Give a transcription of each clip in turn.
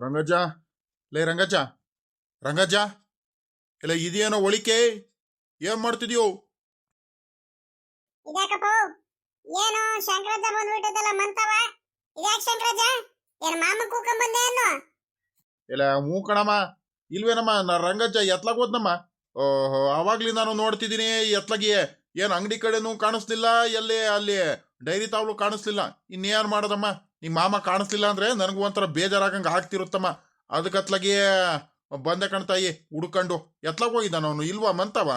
ರಂಗಜ್ಜ ಲೇ ರಂಗಜ್ಜ ರಂಗಜ್ಜ ಇಲ್ಲ ಇದೇನೋ ಒಳಿಕೆ? ಏನ್ ಮಾಡ್ತಿದ್ಯೋ? ಇದ್ಯಾಕಪ್ಪ ಏನು ಶಂಕರಜ್ಜ ಬಂದ್ಬಿಟ್ಟದಲ್ಲ ಮಂತವ? ಇದ್ಯಾಕ್ ಶಂಕರಜ್ಜ? ಏನ್ ಮಾಮ ಕೂಕೊಂಡ್ ಬಂದೆ ಏನು ಇಲ್ಲ ಹ್ಞೂ ಕಣಮ್ಮ. ಇಲ್ವೇನಮ್ಮ ನಾ ರಂಗಜ್ಜ ಎತ್ಲಾಗ ಹೋದ್ನಮ್ಮ ಓಹೋ ಅವಾಗ್ಲಿ ನಾನು ನೋಡ್ತಿದ್ದೀನಿ ಎತ್ಲಾಗಿ ಏನ್ ಅಂಗಡಿ ಕಡೆನೂ ಕಾಣಿಸ್ಲಿಲ್ಲ ಎಲ್ಲಿ ಅಲ್ಲಿ ಡೈರಿ ತಾವ್ಲು ಕಾಣಿಸ್ಲಿಲ್ಲ. ಇನ್ನೇನ್ ಮಾಡೋದಮ್ಮ? ನಿಮ್ಮ ಮಾಮ ಕಾಣಿಸ್ಲಿಲ್ಲ ಅಂದ್ರೆ ನನಗೂ ಒಂಥರ ಬೇಜಾರಾಗಂಗ ಆಗ್ತಿರುತ್ತಮ್ಮ. ಅದಕ್ಕತ್ಲಾಗಿ ಬಂದೆ ಕಣ್ತಾಯಿ ಹುಡ್ಕೊಂಡು. ಎತ್ಲಾಗ ಹೋಗಿದ್ದಾನ ಅವನು, ಇಲ್ವಾ ಮಂತವ?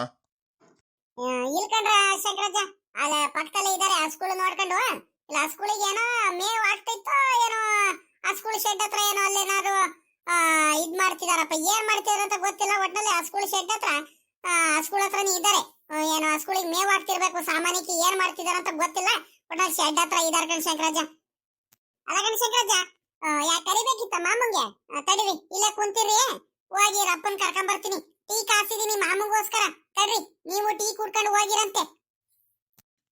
ಇಲ್ಕಂಡ್ರ ಶಂಕರಾಜ ಅಲ್ಲ, ಪಕ್ಕದಲ್ಲೇ ಇದ್ದಾರೆ ಆ ಸ್ಕೂಲ್ ನೋಡ್ಕೊಂಡು. ಇಲ್ಲ, ಆ ಸ್ಕೂಲಿಗೆ ಏನೋ ಮೇವ್ ಆಗ್ತಿತ್ತು ಏನೋ, ಆ ಸ್ಕೂಲ್ ಶೆಡ್ ಹತ್ರ ಏನೋ ಅಲ್ಲೇನಾದ್ರು ಇದ್ ಮಾಡ್ತಿದಾರಪ್ಪ, ಏನ್ ಮಾಡ್ತಿದಾರ ಅಂತ ಗೊತ್ತಿಲ್ಲ, ಒಟ್ನಲ್ಲಿ ಆ ಸ್ಕೂಲ್ ಶೆಡ್ ಆ ಸ್ಕೂಲ್ ಹತ್ರನೇ ಇದ್ದಾರೆ ಏನೋ ಆ ಸ್ಕೂಲಿಗೆ ಮೇವ್ ಆಗ್ತಿರ್ಬೇಕು, ಸಾಮಾನ್ಯಕ್ಕೆ ಏನ್ ಮಾಡ್ತಿದಾರ ಅಂತ ಗೊತ್ತಿಲ್ಲ, ಒಟ್ನಲ್ಲಿ ಶೆಡ್ ಹತ್ರ ಇದಾರೆ ಕಣ್ ಶಂಕರಜ್ಜ ಅಲ್ಲ ಕಣ್ ಶಂಕರಜ್ಜ ಯಾಕ್ ಕರಿಬೇಕಿತ್ತ ಮಾಮಂಗೆ? ತಡಿರಿ ಇಲ್ಲ ಕುಂತಿರ್ರಿ. ಹೋಗಿ ರಪ್ಪನ್ ಕರ್ಕೊಂಡ್ ಬರ್ತೀನಿ. ಟೀ ಕಾಸಿದೀನಿ ಮಾಮಂಗೋಸ್ಕರ. ತಡ್ರಿ ನೀವು ಟೀ ಕುಡ್ಕೊಂಡು ಹೋಗಿರಂತೆ.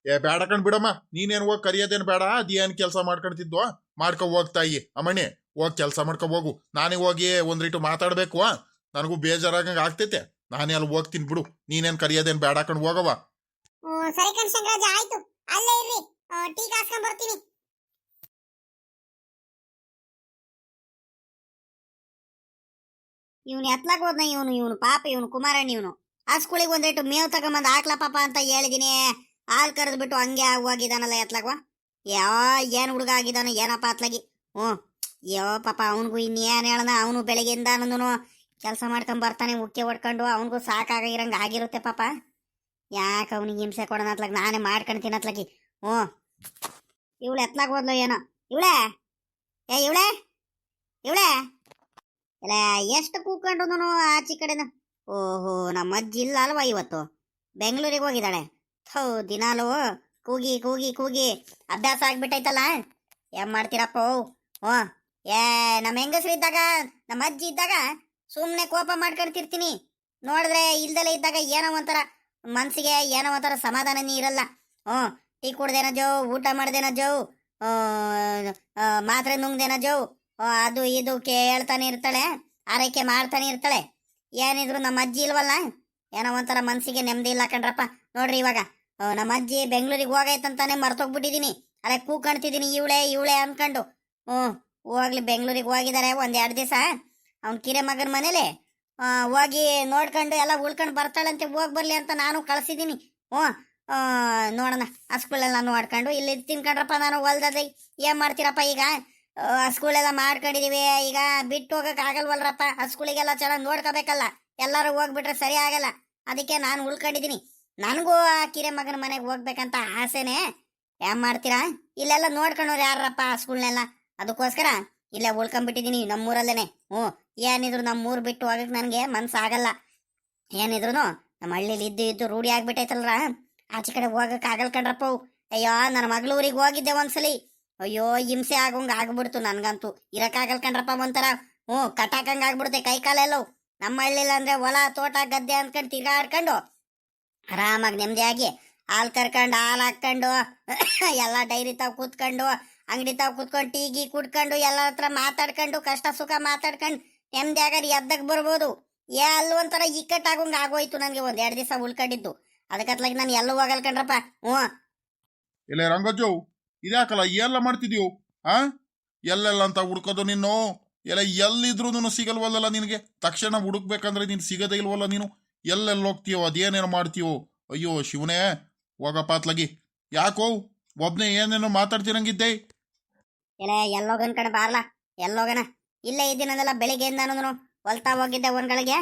ಏ ಬೇಡ ಕಣ್ ಬಿಡಮ್ಮ. ನೀನೇನ್ ಹೋಗಿ ಕರಿಯೋದೇನ್ ಬೇಡ ಅದೇನ್ ಕೆಲಸ ಮಾಡ್ಕೊಂತಿದ್ವ ಮಾಡ್ಕೊ ಹೋಗ್ತಾಯಿ ಅಮ್ಮಣ್ಣಿ ಹೋಗಿ ಕೆಲಸ ಮಾಡ್ಕೊ ಹೋಗು. ನಾನೇ ಹೋಗಿ ಒಂದ್ ರೀಟು ಮಾತಾಡ್ಬೇಕು ನನಗೂ ಬೇಜಾರಾಗಂಗ ಆಗ್ತೈತೆ. ನಾನೇ ಅಲ್ಲಿ ಹೋಗ್ತೀನಿ ಬಿಡು ನೀನೇನ್ ಕರಿಯೋದೇನ್ ಬೇಡ ಕಣ್ ಹೋಗವ ಸರಿ ಕಣ್ ಶಂಕರಾಜ ಆಯ್ತು. ಅಲ್ಲೇ ಇರ್ರಿ. ಟೀ ಕಾಸ್ಕೊಂಡ್ ಬರ್ತೀನಿ. ಇವನು ಎತ್ಲಕ್ ಹೋದ್ನ ಇವನು ಇವನು ಪಾಪ, ಇವನು ಕುಮಾರಣ್ಣ ಇವನು. ಸ್ಕೂಲಿಗೆ ಒಂದೇಟು ಮೇವು ತಗೊಂಬಂದು ಹಾಕ್ಲ ಪಾಪ ಅಂತ ಹೇಳಿದೀನಿ. ಹಾಲು ಕರೆದು ಬಿಟ್ಟು ಹಂಗೆ ಹೋಗಿದಾನಲ್ಲ ಎತ್ಲಾಗವ ಯಾವ ಏನ್ ಹುಡುಗ ಆಗಿದಾನ ಏನಪ್ಪ ಅತ್ಲಾಗಿ. ಹ್ಞೂ. ಯೋ ಪಾಪ ಅವನಿಗೂ ಇನ್ನೇನು ಹೇಳನ? ಅವನು ಬೆಳಗ್ಗೆಯಿಂದ ಅನ್ನೋನು ಕೆಲಸ ಮಾಡ್ಕೊಂಡ್ ಬರ್ತಾನೆ, ಉಕ್ಕೆ ಹೊಡ್ಕೊಂಡು. ಅವನಿಗೂ ಸಾಕಾಗಿರಂಗೆ ಆಗಿರುತ್ತೆ ಪಾಪ. ಯಾಕೆ ಅವನಿಗೆ ಹಿಂಸೆ ಕೊಡೋಣ ಅತ್ಲಾಗ ನಾನೇ ಮಾಡ್ಕೊಂತೀನಿ ಅತ್ಲಾಗಿ ಹ್ಞೂ. ಇವಳು ಎತ್ಲಾಗ ಹೋದ್ಲು ಏನೋ? ಇವಳೇ? ಏ, ಇವಳೇ? ಇವಳೆ? ಇಲ್ಲ ಎಷ್ಟು ಕೂತ್ಕೊಂಡು ಆಚೆ ಕಡೆನ? ಓಹೋ, ನಮ್ಮ ಅಜ್ಜಿ ಇಲ್ಲ ಅಲ್ವಾ ಇವತ್ತು? ಬೆಂಗಳೂರಿಗೆ ಹೋಗಿದ್ದಾಳೆ. ಥೋ, ದಿನಾಲು ಕೂಗಿ ಕೂಗಿ ಕೂಗಿ ಅಭ್ಯಾಸ ಆಗ್ಬಿಟ್ಟೈತಲ್ಲ. ಏನ್ ಮಾಡ್ತೀರಪ್ಪ? ಓ, ಏ, ನಮ್ಮ ಹೆಂಗಸ್ರು ಇದ್ದಾಗ, ನಮ್ಮ ಅಜ್ಜಿ ಇದ್ದಾಗ ಸುಮ್ಮನೆ ಕೋಪ ಮಾಡ್ಕೊಂತಿರ್ತೀನಿ ನೋಡಿದ್ರೆ ಇಲ್ದಲೇ ಇದ್ದಾಗ ಏನೋ ಒಂಥರ ಮನಸ್ಸಿಗೆ ಏನೋ ಒಂಥರ ಸಮಾಧಾನನೇ ಇರಲ್ಲ. ಹ್ಞೂ ಟೀ ಕುಡ್ದೇನ ಜೋ, ಊಟ ಮಾಡ್ದೇನ ಜೋ ಮಾತ್ರೆ ನುಂಗ್ದೇನ ಜೋ ಅದು ಇದು ಕೇಳ್ತಾನೆ ಇರ್ತಾಳೆ, ಆರೈಕೆ ಮಾಡ್ತಾನೆ ಇರ್ತಾಳೆ. ಏನಿದ್ರು ನಮ್ಮ ಅಜ್ಜಿ ಇಲ್ವಲ್ಲ? ಏನೋ ಒಂಥರ ಮನಸ್ಸಿಗೆ ನೆಮ್ಮದಿ ಇಲ್ಲ ಕಣ್ರಪ್ಪ. ನೋಡ್ರಿ ಇವಾಗ. ನಮ್ಮ ಅಜ್ಜಿ ಬೆಂಗಳೂರಿಗೆ ಹೋಗೈತಂತಾನೆ ಮರ್ತೋಗ್ಬಿಟ್ಟಿದೀನಿ. ಕೂ ಕೂಕಣ್ತಿದ್ದೀನಿ ಇವಳೆ ಇವಳೆ ಅನ್ಕೊಂಡು. ಹ್ಞೂ, ಹೋಗ್ಲಿ, ಬೆಂಗಳೂರಿಗೆ ಹೋಗಿದ್ದಾರೆ ಒಂದ್ ಎರಡು ದಿವಸ. ಅವ್ನ ಕಿರೆ ಮಗನ ಮನೇಲಿ ಹೋಗಿ ನೋಡ್ಕೊಂಡು ಎಲ್ಲ ಉಳ್ಕೊಂಡು ಬರ್ತಾಳಂತೆ, ಹೋಗಿ ಬರಲಿ ಅಂತ ನಾನು ಕಳ್ಸಿದ್ದೀನಿ ಹ್ಞೂ ನೋಡೋಣ. ಆ ನಾನು ನೋಡ್ಕೊಂಡು ಇಲ್ಲಿ ತಿನ್ಕೊಂಡ್ರಪ್ಪ ನಾನು ಹೊಲ್ದದೆ ಏನ್ ಮಾಡ್ತೀರಪ್ಪ ಈಗ? ಆ ಸ್ಕೂಲೆಲ್ಲ ಮಾಡ್ಕೊಂಡಿದೀವಿ. ಈಗ ಬಿಟ್ಟು ಹೋಗಕ್ ಆಗಲ್ವಲ್ರಪ್ಪ. ಆ ಸ್ಕೂಲಿಗೆಲ್ಲ ಚೆನ್ನಾಗಿ ನೋಡ್ಕೋಬೇಕಲ್ಲ. ಎಲ್ಲರೂ ಹೋಗ್ಬಿಟ್ರೆ ಸರಿ ಆಗಲ್ಲ. ಅದಕ್ಕೆ ನಾನು ಉಳ್ಕೊಂಡಿದ್ದೀನಿ ನನಗೂ ಆ ಕಿರೆ ಮಗನ ಮನೆಗೆ ಹೋಗ್ಬೇಕಂತ ಆಸೆನೆ. ಏನ್ ಮಾಡ್ತೀರಾ? ಇಲ್ಲೆಲ್ಲ ನೋಡ್ಕೊಂಡವ್ರು ಯಾರಪ್ಪ ಆ ಸ್ಕೂಲ್ನೆಲ್ಲ ಅದಕ್ಕೋಸ್ಕರ ಇಲ್ಲೇ ಉಳ್ಕೊಂಡ್ಬಿಟ್ಟಿದ್ದೀನಿ ನಮ್ಮೂರಲ್ಲೇನೆ. ಹ್ಞೂ, ಏನಿದ್ರು ನಮ್ಮೂರ್ ಬಿಟ್ಟು ಹೋಗಕ್ ನನಗೆ ಮನ್ಸಾಗಲ್ಲ. ಏನಿದ್ರು ನಮ್ಮ ಹಳ್ಳಿಲಿ ಇದ್ದು ಇದ್ದು ರೂಢಿ ಆಗ್ಬಿಟ್ಟೈತಲ್ರ? ಆಚೆ ಕಡೆ ಹೋಗಕ್ ಆಗಲ್ ಕಣ್ರಪ್ಪ ಅಯ್ಯೋ, ನನ್ನ ಮಗಳ ಊರಿಗೆ ಹೋಗಿದ್ದೆ ಒಂದ್ಸಲಿ. ಅಯ್ಯೋ, ಹಿಂಸೆ ಆಗೋಂಗ್ ಆಗ್ಬಿಡ್ತು ನನ್ಗಂತೂ. ಇರಕ್ಕಾಗಲ್ ಕಣ್ರಪ್ಪ ಒಂಥರ. ಹ್ಞೂ, ಕಟ್ಟಾಕಂಗ್ ಆಗ್ಬಿಡುತ್ತೆ ಕೈ ಕಾಲೆಲ್ಲೋ ನಮ್ಮ ಹಳ್ಳಿಲ್ಲ ಅಂದ್ರೆ ಹೊಲ, ತೋಟ, ಗದ್ದೆ ಅಂದ್ಕೊಂಡು ತಿರ್ಗಾಡ್ಕೊಂಡು ಆರಾಮಾಗಿ ನೆಮ್ಮದಿಯಾಗಿ ಹಾಲು ಕರ್ಕೊಂಡು, ಹಾಲು ಹಾಕೊಂಡು ಎಲ್ಲ ಡೈರಿ ತಾವ್ ಕೂತ್ಕೊಂಡು, ಅಂಗಡಿ ತಾವ್ ಕೂತ್ಕೊಂಡು, ಟೀ, ಗೀ ಕುಡ್ಕೊಂಡು, ಎಲ್ಲ ಹತ್ರ ಮಾತಾಡ್ಕೊಂಡು, ಕಷ್ಟ ಸುಖ ಮಾತಾಡ್ಕೊಂಡು ನೆಮ್ಮದಿಯಾಗಾರ ಎದ್ದಕ್ ಬರ್ಬೋದು. ಏ, ಅಲ್ಲೂ ಒಂಥರ ಇಕ್ಕಟ್ಟಾಗೋಂಗ್ ಆಗೋಯ್ತು ನನಗೆ ಒಂದ್ ಎರಡು ದಿವಸ ಉಳ್ಕೊಂಡಿದ್ದು. ಅದಕ್ಕತ್ಲಾಗಿ ನಾನು ಎಲ್ಲೂ ಹೋಗಲ್ ಕಣ್ರಪ್ಪ. ಹ್ಞೂ. ಇಲ್ಲ ರಂಗಜ್ಜು. ಇದ್ಯಾಕಲ್ಲ, ಎಲ್ಲ ಮಾಡ್ತಿದ್ಯೋ ಆ? ಎಲ್ಲೆಲ್ಲ ಅಂತ ಹುಡ್ಕೋದು ನೀನು? ಎಲ್ಲ ಎಲ್ಲಿದ್ರೂ ಸಿಗಲ್ವಲ್ಲ ನಿನಗೆ? ತಕ್ಷಣ ಹುಡುಕ್ಬೇಕಂದ್ರೆ ನೀನು ಸಿಗದೇ ಇಲ್ವಲ್ಲ ನೀನು? ಎಲ್ಲೆಲ್ಲಿ ಹೋಗ್ತೀಯೋ, ಅದೇನೇನು ಮಾಡ್ತೀಯೋ? ಅಯ್ಯೋ, ಶಿವನೇ ಹೋಗಪ್ಪ ಪಾತ್ಲಗಿ. ಯಾಕೋ, ಒಬ್ನೇ ಏನೇನೋ ಮಾತಾಡ್ತಿರಂಗಿದ್ದೆ ಎಲ್ಲೋಗನ್ ಕಡೆ ಬಾರ್ಲ? ಎಲ್ಲೋಗನ? ಇಲ್ಲೇ ಇದ್ದೀನಲ್ಲ ಬೆಳಿಗ್ಗೆಯಿಂದ ನಾನು ಹೊಲ್ತಾ ಹೋಗಿದ್ದೆ ಒಂದ್ಗಳಿಗೆ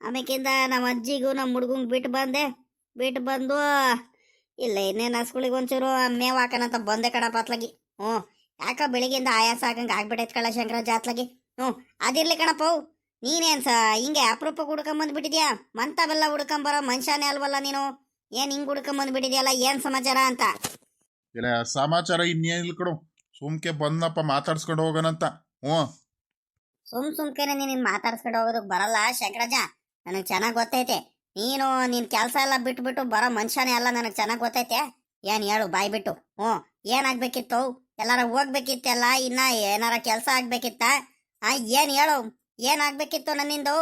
ಆಮೇಕಿಂದ ನಮ್ಮ ಅಜ್ಜಿಗೂ ನಮ್ಮ ಹುಡುಗಂಗ್ ಬಿಟ್ಟು ಬಂದೆ. ಬಿಟ್ಟು ಬಂದು ಇಲ್ಲ ಇನ್ನೇನು ಹಸ್ಗಳಿಗೆ ಒಂಚೂರು ಮೇವ್ ಹಾಕನಂತ ಬಂದೆ ಕಣ ಅತ್ಲಾಗಿ. ಹ್ಞೂ ಯಾಕ ಬೆಳಿಗ್ಗೆಯಿಂದ ಆಯಾಸ ಆಗಂಗೆ ಆಗ್ಬಿಟ್ಟೈತೆ ಕಳ ಶಂಕರ ಜಾತ್ಲಾಗಿ ಹ್ಞೂ ಅದಿರ್ಲಿ ಕಣಪ್ಪ ನೀನೇನ್ ಸ ಹಿಂಗೆ ಅಪರೂಪಕ್ಕೆ ಹುಡ್ಕೊಂಬಂದ್ಬಿಟ್ಟಿದ್ಯಾ ಮಂತವೆಲ್ಲ ಹುಡ್ಕೊಂಬರೋ ಮನುಷ್ಯನೇ ಅಲ್ವಲ್ಲ ನೀನು? ಏನ್ ಹಿಂಗೆ ಹುಡ್ಕೊಂಬಂದ್ಬಿಟ್ಟಿದ್ಯಲ್ಲ ಏನ್ ಸಮಾಚಾರ ಅಂತ? ಇಲ್ಲ ಸಮಾಚಾರ ಇನ್ನೇನಿಲ್ಲ ಕಡು ಸುಮ್ಕೆ ಬಂದಪ್ಪ ಮಾತಾಡ್ಸ್ಕೊಂಡು ಹೋಗೋಣಂತ. ಹ್ಞೂ. ಸುಮ್ ಸುಮ್ಕೆನೆ ನೀನು ಮಾತಾಡ್ಸ್ಕೊಂಡು ಹೋಗೋದಕ್ಕೆ ಬರಲ್ಲ ಶಂಕರಾಜ. ನನಗೆ ಚೆನ್ನಾಗಿ ಗೊತ್ತೈತೆ. ನೀನು ನಿನ್ ಕೆಲಸ ಎಲ್ಲ ಬಿಟ್ಬಿಟ್ಟು ಬರೋ ಮನುಷ್ಯನೇ ಅಲ್ಲ ನನಗೆ ಚೆನ್ನಾಗಿ ಗೊತ್ತೈತೆ? ಏನ್ ಹೇಳು, ಬಾಯ್ ಬಿಟ್ಟು. ಹ್ಞೂ, ಏನಾಗ್ಬೇಕಿತ್ತು? ಎಲ್ಲಾರ ಹೋಗ್ಬೇಕಿತ್ತಲ್ಲ? ಇನ್ನ ಏನಾರ ಕೆಲಸ ಆಗ್ಬೇಕಿತ್ತ? ಆ, ಏನ್ ಹೇಳು? ಏನಾಗ್ಬೇಕಿತ್ತು ನನ್ನಿಂದು?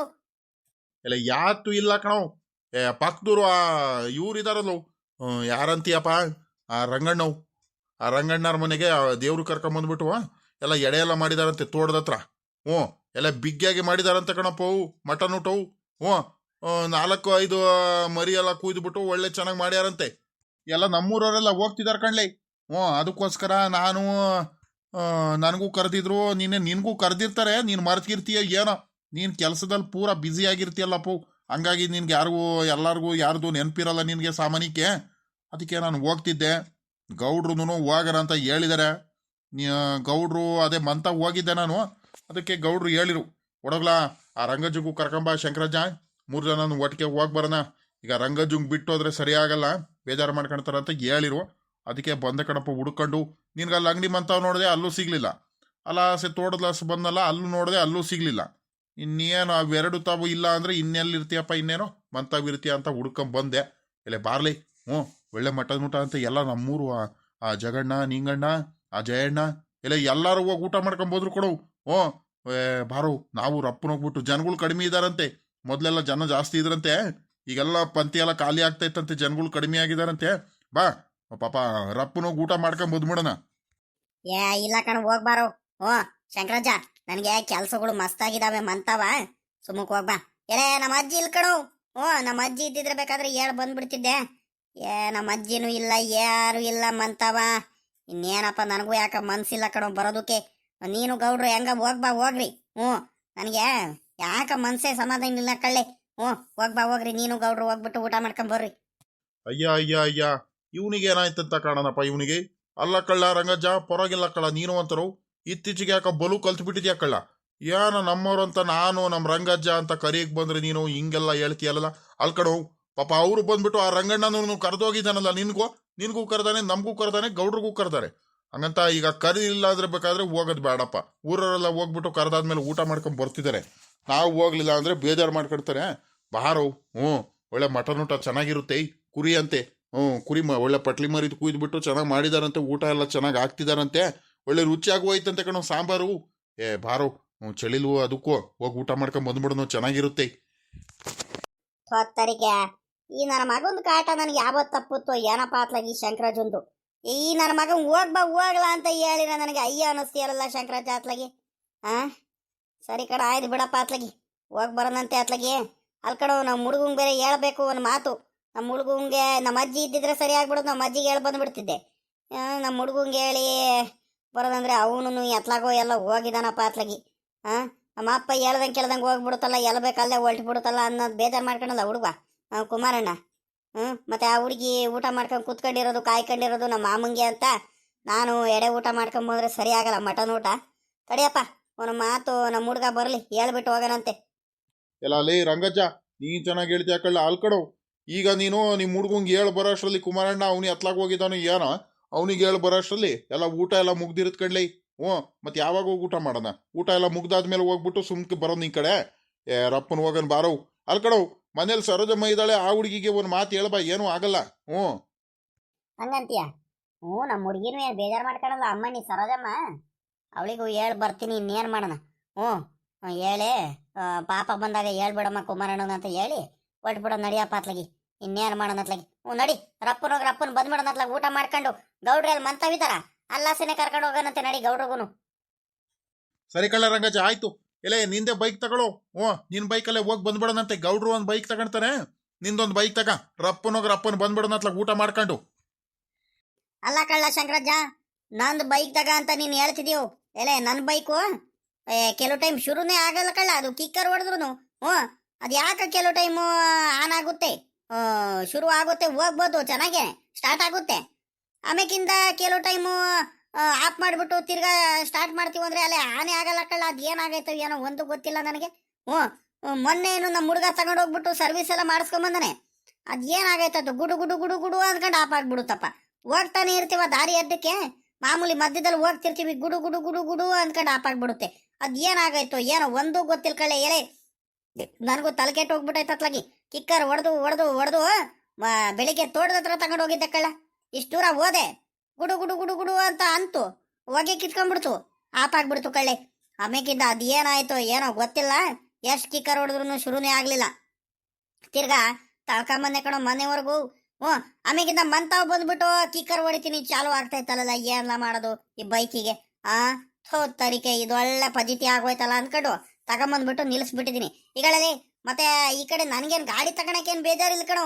ಇಲ್ಲ ಯಾತು ಇಲ್ಲ ಕಣೋ. ಏ, ಪಕ್ಕದೂರು, ಆ ಇವ್ರು ಇದಾರಲ್ಲ ಯಾರಂತೀಯಪ್ಪ? ಆ ರಂಗಣ್ಣವ್ ಆ ರಂಗಣ್ಣರ ಮನೆಗೆ ದೇವ್ರು ಕರ್ಕೊಂಬಂದ್ಬಿಟ್ಟು ಎಲ್ಲ ಎಡೆ ಎಲ್ಲ ಮಾಡಿದಾರಂತೆ ತೋಡದತ್ರ ಹ್ಞೂ, ಎಲ್ಲ ಬಿಗ್ಗಿಯಾಗಿ ಮಾಡಿದಾರಂತೆ ಕಣಪ್ಪ ಅವು ಮಟನ್ ಊಟವು. ಹ್ಞೂ ನಾಲ್ಕು, ಐದು ಮರಿ ಎಲ್ಲ ಕುಯ್ದುಬಿಟ್ಟು ಒಳ್ಳೆ ಚೆನ್ನಾಗಿ ಮಾಡ್ಯಾರಂತೆ. ಎಲ್ಲ ನಮ್ಮೂರವರೆಲ್ಲ ಹೋಗ್ತಿದ್ದಾರೆ ಕಣ್ಲೆ. ಹ್ಞೂ ಅದಕ್ಕೋಸ್ಕರ ನಾನು ನನಗೂ ಕರೆದಿದ್ರು, ನಿನ್ನೆ ನಿನಗೂ ಕರೆದಿರ್ತಾರೆ, ನೀನು ಮರ್ತಿರ್ತೀಯ ಏನೋ. ನೀನು ಕೆಲಸದಲ್ಲಿ ಪೂರ ಬ್ಯುಸಿ ಆಗಿರ್ತೀಯಲ್ಲಪ್ಪು ಹಂಗಾಗಿ ನಿನ್ಗೆ ಯಾರಿಗೂ, ಎಲ್ಲರಿಗೂ ಯಾರ್ದು ನೆನಪಿರಲ್ಲ ನಿನಗೆ ಸಾಮಾನ್ಯಕ್ಕೆ. ಅದಕ್ಕೆ ನಾನು ಹೋಗ್ತಿದ್ದೆ. ಗೌಡ್ರು ಹೋಗರ ಅಂತ ಹೇಳಿದ್ದಾರೆ ಗೌಡ್ರು ಅದೇ ಮಂತ ಹೋಗಿದ್ದೆ ನಾನು. ಅದಕ್ಕೆ ಗೌಡ್ರು ಹೇಳಿರು, ಒಡಗ್ಲಾ, ಆ ರಂಗಜಗೂ ಕರ್ಕೊಂಬ ಶಂಕರಜ್ಜ ಮೂರು ಜನ ಒಟ್ಟಿಗೆ ಹೋಗಿ ಬರೋಣ. ಈಗ ರಂಗಜುಂಗ್ ಬಿಟ್ಟು ಹೋದ್ರೆ ಸರಿಯಾಗಲ್ಲ ಬೇಜಾರು ಮಾಡ್ಕೊಳ್ತಾರೆ ಅಂತ ಹೇಳಿರು. ಅದಕ್ಕೆ ಬಂದ ಕಣಪ್ಪ ಹುಡ್ಕೊಂಡು ನಿನ್ಗೆ ಅಲ್ಲಿ ಅಂಗಡಿ ಮಂತಾವ್ ನೋಡಿದೆ ಅಲ್ಲೂ ಸಿಗ್ಲಿಲ್ಲ. ಅಲ್ಲ ಸೆ ತೋಟದ ಬಂದಲ್ಲ ಅಲ್ಲೂ ನೋಡಿದೆ ಅಲ್ಲೂ ಸಿಗ್ಲಿಲ್ಲ. ಇನ್ನೇನು ಅವೆರಡು ತಾವು ಇಲ್ಲ ಅಂದ್ರೆ ಇನ್ನೆಲ್ಲಿರ್ತೀಯಪ್ಪ ಇನ್ನೇನು? ಮಂತಾವಿರ್ತೀಯ ಅಂತ ಹುಡ್ಕೊಂಡ್ ಬಂದೆ. ಇಲ್ಲೇ ಬಾರ್ಲಿ ಹ್ಞೂ ಒಳ್ಳೆ ಮಠದ ಊಟ ಅಂತ ಎಲ್ಲ ನಮ್ಮೂರು ಆ- ಜಗಣ್ಣ ನಿಂಗಣ್ಣ ಆ ಜಯಣ್ಣ ಎಲ್ಲರೂ ಹೋಗಿ ಊಟ ಮಾಡ್ಕೊಂಬೋದ್ರು ಕೊಡು. ಹ್ಞೂ ಏ, ಬಾರೋ ನಾವು ರಪ್ಪನ ಹೋಗ್ಬಿಟ್ಟು ಜನಗಳು ಕಡಿಮೆ ಇದಾರಂತೆ. ಮೊದಲೆಲ್ಲ ಜನ ಜಾಸ್ತಿ ಇದ್ರಂತೆ. ಈಗೆಲ್ಲ ಪಂಕ್ತಿ ಎಲ್ಲ ಖಾಲಿ ಆಗ್ತೈತಂತೆ ಜನಗಳು ಕಡಿಮೆ ಆಗಿದಾರಂತೆ. ಬಾ ಪಾಪ, ರಪ್ಪನು ಊಟ ಮಾಡ್ಕೊಂಡ್ ಬದ್ಬಿಡೋಣ. ಏ, ಇಲ್ಲ ಕಣ ಹೋಗ್ಬಾರೋ ಓ ಶಂಕರಜ್ಜ ನನಗೆ ಕೆಲಸಗಳು ಮಸ್ತಾಗಿದಾವೆ, ಮಂತಾವ. ಸುಮ್ಮಕ್ ಹೋಗ್ಬಾ ಏ ನಮ್ಮ ಅಜ್ಜಿ ಇಲ್ ಕಣೋ. ಓ, ನಮ್ಮ ಅಜ್ಜಿ ಇದ್ದಿದ್ರೆ ಬೇಕಾದ್ರೆ ಹೇಳ್ ಬಂದ್ಬಿಡ್ತಿದ್ದೆ. ಏ, ನಮ್ಮ ಅಜ್ಜಿನೂ ಇಲ್ಲ, ಯಾರು ಇಲ್ಲ, ಮಂತವ. ಇನ್ನೇನಪ್ಪ, ನನಗೂ ಯಾಕ ಮನ್ಸಿಲ್ಲ ಕಣೋ ಬರೋದಕ್ಕೆ. ನೀನು ಗೌಡ್ರು, ಹೆಂಗ? ಹೋಗ್ಬಾ ಹೋಗ್ರಿ. ಹ್ಞೂ, ನನಗೆ ಯಾಕ ಮನ್ಸೇ ಸಮಾಧಾನ ಇಲ್ಲ ಕಳ್ಳೆ? ಹ್ಞೂ ಹೋಗ್ಬಾ ಹೋಗ್ರಿ. ನೀನು ಗೌಡ್ರು ಹೋಗ್ಬಿಟ್ಟು ಊಟ ಮಾಡ್ಕೊಂಡ್ ಬರ್ರಿ. ಅಯ್ಯ ಅಯ್ಯ ಅಯ್ಯ. ಇವನಿಗೆ ಏನಾಯ್ತಂತ ಕಾಣನಪ್ಪ ಇವನಿಗೆ? ಅಲ್ಲ ಕಳ್ಳ, ರಂಗಜ್ಜ, ಪರವಾಗಿಲ್ಲ ಕಳ್ಳ. ನೀನು ಅಂತರು ಇತ್ತೀಚೆಗೆ ಯಾಕ ಬಲು ಕಲ್ತು ಬಿಟ್ಟಿದ್ಯಾ ಕಳ್ಳ? ಏನ ನಮ್ಮವ್ರು ಅಂತ ನಾನು ನಮ್ಮ ರಂಗಜ್ಜ ಅಂತ ಕರಿಯಕ್ ಬಂದ್ರೆ ನೀನು ಹಿಂಗೆಲ್ಲ ಹೇಳ್ತೀಯಲ್ಲ ಅಲ್ ಕಣೋ ಪಾಪ ಅವರು ಬಂದ್ಬಿಟ್ಟು ಆ ರಂಗಣ್ಣನೂ ಕರೆದೋಗಿದ್ದಾನಲ್ಲ ನಿನ್ಗೂ? ನಿನ್ಗೂ ಕರೆದಾನೆ, ನಮಗೂ ಕರೆದಾನೆ, ಗೌಡ್ರಿಗೂ ಕರೆದಾರೆ. ಹಂಗಂತ ಈಗ ಕರಿ ಅಂದ್ರೆ ಬೇಕಾದ್ರೆ ಹೋಗೋದು ಬೇಡಪ್ಪ ಊರವರೆಲ್ಲ ಹೋಗ್ಬಿಟ್ಟು ಕರೆದಾದ್ಮೇಲೆ ಊಟ ಮಾಡ್ಕೊಂಡ್ ಬರ್ತಿದ್ದಾರೆ. ನಾವು ಹೋಗ್ಲಿಲ್ಲ ಅಂದ್ರೆ ಬೇಜಾರು ಮಾಡ್ಕೊಡ್ತಾರೆ. ಬಾರೋ, ಹ್ಞೂ, ಒಳ್ಳೆ ಮಟನ್ ಊಟ ಚೆನ್ನಾಗಿರುತ್ತೆ ಕುರಿ ಅಂತೆ. ಹ್ಞೂ, ಕುರಿ ಮ, ಒಳ್ಳೆ ಪಟ್ಲಿ ಮರಿದು ಕುಯ್ದುಬಿಟ್ಟು ಚೆನ್ನಾಗಿ ಮಾಡಿದಾರಂತೆ, ಊಟ ಎಲ್ಲ ಚೆನ್ನಾಗಿ ಹಾಕ್ತಿದಾರಂತೆ ಒಳ್ಳೆ ರುಚಿಯಾಗಿ ಹೋಯ್ತಂತೆ ಕಣೋ ಸಾಂಬಾರು. ಏ, ಬಾರೋ, ಹ್ಞೂ, ಚಳಿಲು ಅದಕ್ಕೂ ಹೋಗಿ ಊಟ ಮಾಡ್ಕೊಂಡ್ ಬಂದ್ಬಿಡೋನು ಚೆನ್ನಾಗಿರುತ್ತೆ. ಈ ನನ್ನ ಮಗಂದು ಕಾಟ ನನಗೆ ಯಾವತ್ತು ತಪ್ಪುತ್ತೋ, ಏನಪ್ಪ ಅತ್ಲಾಗಿ ಶಂಕರಾಜಂದು? ಈ ನನ್ನ ಮಗ ಹೋಗ್ಬಾ, ಹೋಗ್ಲಾ ಅಂತ ಹೇಳಿರ ನನಗೆ ಅಯ್ಯ ಅನ್ನಿಸ್ತೀರಲ್ಲ ಶಂಕರಾಜ ಆತ್ಲಾಗಿ ಆ? ಸರಿ ಕಡ ಆಯ್ತು ಬಿಡಪ್ಪ ಆತ್ಲಗಿ ಹೋಗ್ ಬರೋಣಂತೆ ಅತ್ಲಗಿ. ಅಲ್ಲಿ ಕಡೆ ನಮ್ಮ ಹುಡುಗಂಗೆ ಬೇರೆ ಹೇಳ್ಬೇಕು ಒಂದು ಮಾತು. ನಮ್ಮ ಹುಡುಗಂಗೆ ನಮ್ಮ ಅಜ್ಜಿ ಇದ್ದಿದ್ರೆ ಸರಿ ಆಗ್ಬಿಡೋದು ನಮ್ಮ ಅಜ್ಜಿಗೆ ಹೇಳಿ ಬಂದ್ಬಿಡ್ತಿದ್ದೆ. ನಮ್ಮ ಹುಡುಗಂಗೆ ಹೇಳಿ ಬರೋದಂದ್ರೆ ಅವನು ಎತ್ಲಾಗೋ ಎಲ್ಲ ಹೋಗಿದಾನಪ್ಪ ಆತ್ಲಗಿ ಹಾಂ ನಮ್ಮ ಅಪ್ಪ ಹೇಳ್ದಂಗೆ ಕೇಳ್ದಂಗೆ ಹೋಗ್ಬಿಡುತ್ತಲ್ಲ ಎಲ್ಲ ಬೇಕಲ್ಲೇ ಹೊಲ್ಟು ಬಿಡುತ್ತಲ್ಲ ಅನ್ನೋದು ಬೇಜಾರು ಮಾಡ್ಕೊಂಡಲ್ಲ ಹುಡುಗ ಕುಮಾರಣ್ಣ. ಹ್ಞೂ ಮತ್ತು ಆ ಹುಡುಗಿ ಊಟ ಮಾಡ್ಕೊಂಡು ಕೂತ್ಕೊಂಡಿರೋದು, ಕಾಯ್ಕೊಂಡಿರೋದು ನಮ್ಮ ಮಾಮಂಗೆ ಅಂತ. ನಾನು ಎಡೆ ಊಟ ಮಾಡ್ಕೊಂಬಂದ್ರೆ ಸರಿ ಆಗಲ್ಲ, ಮಟನ್ ಊಟ. ತಡಿಯಪ್ಪ. ಒಂದು ಮಾತು ನಮ್ಮ ಹುಡುಗ ಬರಲಿ ಹೇಳ್ಬಿಟ್ಟು ಹೋಗೋಣಂತೆ ಎಲ್ಲ ಲೇ ರಂಗಜ್ಜ ನೀನ್ ಚೆನ್ನಾಗಿ ಹೇಳ್ತೀಯ ಕಳ್ಳ ಅಲ್ಕಡೋ ಈಗ ನೀನು ನಿಮ್ಮ ಹುಡುಗಂಗ್ ಹೇಳಿ ಬರೋ ಅಷ್ಟರಲ್ಲಿ ಕುಮಾರಣ್ಣ ಅವನಿ ಎತ್ಲಾಗ ಹೋಗಿದ್ದಾನು ಏನೋ ಅವನಿಗೆ ಹೇಳಿ ಬರೋ ಅಷ್ಟರಲ್ಲಿ ಎಲ್ಲ ಊಟ ಎಲ್ಲ ಮುಗ್ದಿರತ್ ಕಡ್ಲಿ ಹ್ಞೂ ಮತ್ತೆ ಯಾವಾಗ ಹೋಗಿ ಊಟ ಮಾಡೋಣ? ಊಟ ಎಲ್ಲ ಮುಗ್ದಾದ್ಮೇಲೆ ಹೋಗ್ಬಿಟ್ಟು ಸುಮ್ಕೆ ಬರೋ ಈ ಕಡೆ? ಏ ರಪ್ಪನ ಹೋಗನ್ ಬಾರೋ. ಅಲ್ಕಡವು ಮನೇಲಿ ಸರೋಜಮ್ಮ ಇದ್ದಾಳೆ ಆ ಹುಡುಗಿಗೆ ಒಂದು ಮಾತು ಹೇಳ್ಬಾ ಏನೂ ಆಗಲ್ಲ. ಹ್ಞೂ. ಹಂಗಂತೀಯ? ಹ್ಞೂ ನಮ್ಮ ಹುಡುಗಿನೂ ಏನು ಬೇಜಾರು ಮಾಡ್ಕೊಳಲ್ಲ ಅಮ್ಮ ನೀ ಸರೋಜಮ್ಮ? ಅವಳಿಗೂ ಹೇಳಿ ಬರ್ತೀನಿ ಇನ್ನೇನು ಮಾಡೋಣ? ಹ್ಞೂ ಹೇಳಿ. ಪಾಪ ಬಂದಾಗ ಹೇಳ್ಬಿಡಮ್ಮ ಕುಮಾರಣ್ಣನ ಅಂತ ಹೇಳಿ ಹೊಟ್ಬಿಡೋ ನಡಿಯಪ್ಪ ಅತ್ಲಗಿ. ಇನ್ನೇನು ಮಾಡೋಣ ಅತ್ಲಗಿ? ಹ್ಞೂ ನಡಿ. ರಪ್ಪನ ಹೋಗಿ ರಪ್ಪನ ಬಂದ್ಬಿಡೋಣ ಅತ್ಲಾಗ. ಊಟ ಮಾಡ್ಕೊಂಡು ಗೌಡ್ರು ಅಲ್ಲಿ ಮಂತವಿದಾರ? ಅಲ್ಲಾಸನೆ ಕರ್ಕೊಂಡು ಹೋಗೋಣಂತೆ ನಡಿ ಗೌಡ್ರಿಗೂ ಸರಿ ಕಳ್ಳ ರಂಗಜ್ಜ ಆಯ್ತು. ಇಲ್ಲ ನಿಂದೆ ಬೈಕ್ ತಗೊಳ್ಳೋ ಹ್ಞೂ ನಿನ್ ಬೈಕಲ್ಲೇ ಹೋಗಿ ಬಂದ್ಬಿಡೋಣಂತೆ ಗೌಡ್ರು ಒಂದು ಬೈಕ್ ತಗೊಂತಾನೆ ನಿಂದೊಂದು ಬೈಕ್ ತಗ. ರಪ್ಪನೋಗಿ ರಪ್ಪನ ಬಂದ್ಬಿಡೋಣ ಅತ್ಲಾಗ ಊಟ ಮಾಡ್ಕೊಂಡು. ಅಲ್ಲ ಕಳ್ಳ ಶಂಕರಜ್ಜ ನಂದು ಬೈಕ್ ತಗ ಅಂತ ನೀನು ಹೇಳ್ತಿದೀವು ಎಲೆ ನನ್ನ ಬೈಕು? ಕೆಲವು ಟೈಮ್ ಶುರುನೇ ಆಗಲ್ಲ ಕಳ್ಳ, ಅದು ಕಿಕ್ಕರ್ ಹೊಡೆದ್ರು ಹ್ಞೂ, ಅದು ಯಾಕೆ ಕೆಲವು ಟೈಮು ಆನ್ ಆಗುತ್ತೆ? ಶುರು ಆಗುತ್ತೆ, ಹೋಗ್ಬೋದು, ಚೆನ್ನಾಗೆ ಸ್ಟಾರ್ಟ್ ಆಗುತ್ತೆ. ಆಮೇಕಿಂದ ಕೆಲವು ಟೈಮು ಆಫ್ ಮಾಡಿಬಿಟ್ಟು ತಿರ್ಗಾ ಸ್ಟಾರ್ಟ್ ಮಾಡ್ತೀವಿ ಅಂದರೆ ಅಲ್ಲೇ ಆನೆ ಆಗಲ್ಲ ಕಳ್ಳ, ಅದು ಏನಾಗೈತೆ ಏನೋ ಒಂದು ಗೊತ್ತಿಲ್ಲ ನನಗೆ. ಹ್ಞೂ, ಮೊನ್ನೆ ಏನು ನಮ್ಮ ಹುಡುಗ ತಗೊಂಡು ಹೋಗ್ಬಿಟ್ಟು ಸರ್ವಿಸ್ ಎಲ್ಲ ಮಾಡಿಸ್ಕೊಂಬಂದಾನೆ ಅದು ಏನಾಗೈತದು ಗುಡು ಗುಡು ಗುಡು ಗುಡು ಅಂದ್ಕೊಂಡು ಆಫ್ ಆಗ್ಬಿಡುತ್ತಪ್ಪ. ಹೋಗ್ತಾನೆ ಇರ್ತೀವ ದಾರಿ ಅಡ್ಡಕ್ಕೆ ಮಾಮೂಲಿ ಮಧ್ಯದಲ್ಲಿ ಹೋಗ್ತಿರ್ತೀವಿ ಗುಡು ಗುಡು ಗುಡು ಗುಡು ಅನ್ಕೊಂಡು ಆಪಾಡ್ಬಿಡುತ್ತೆ. ಅದ್ ಏನಾಗೈತೋ ಏನೋ ಒಂದು ಗೊತ್ತಿಲ್ಲ ಕಳೆ ಎಲೆ. ನನಗೂ ತಲೆ ಕೆಟ್ಟು ಹೋಗ್ಬಿಟ್ಟೈತೆ ಅತ್ಲಾಗಿ. ಕಿಕ್ಕರ್ ಹೊಡೆದು ಹೊಡೆದು ಹೊಡೆದು ಬೆಳಿಗ್ಗೆ ತೋಟದ ಹತ್ರ ತಗೊಂಡು ಹೋಗಿದ್ದೆ ಕಳ್ಳ. ಇಷ್ಟು ದೂರ ಹೋದೆ. ಗುಡು ಗುಡು ಗುಡು ಗುಡು ಅಂತ ಅಂತು. ಹೊಗೆ ಕಿತ್ಕೊಂಡ್ಬಿಡ್ತು. ಆಫ್ ಆಗ್ಬಿಡ್ತು ಕಳ್ಳೆ. ಆಮೇಕಿಂದ ಅದೇನಾಯ್ತು, ಏನೋ ಗೊತ್ತಿಲ್ಲ. ಎಷ್ಟು ಕಿಕ್ಕರ್ ಹೊಡೆದ್ರು ಶುರುನೇ ಆಗ್ಲಿಲ್ಲ. ತಿರ್ಗಾ, ತಳ್ಕೊಂಬಂದೆ ಕಣೋ ಮನೆವರೆಗೂ. ಹ್ಞೂ ಆಮೇಗಿಂದ ಮಂತಾವ್ ಬಂದ್ಬಿಟ್ಟು ಕಿಕ್ಕರ್ ಹೊಡಿತೀನಿ. ಚಾಲು ಆಗ್ತೈತಲ್ಲ ಏನೆಲ್ಲ ಮಾಡೋದು ಈ ಬೈಕಿಗೆ? ಆ, ಥೋ ತರಿಕೆ, ಇದು ಒಳ್ಳೆ ಪದ್ಧತಿ ಆಗೋಯ್ತಲ್ಲ ಅನ್ಕೊಂಡು ತಗೊಂಬಂದ್ಬಿಟ್ಟು ನಿಲ್ಲಿಸ್ಬಿಟ್ಟಿದ್ದೀನಿ ಈಗಳಲ್ಲಿ ಮತ್ತೆ ಈ ಕಡೆ ನನ್ಗೇನ್ ಗಾಡಿ ತಗೊಳಕೇನು ಬೇಜಾರಿಲ್ಲ ಕಣೋ.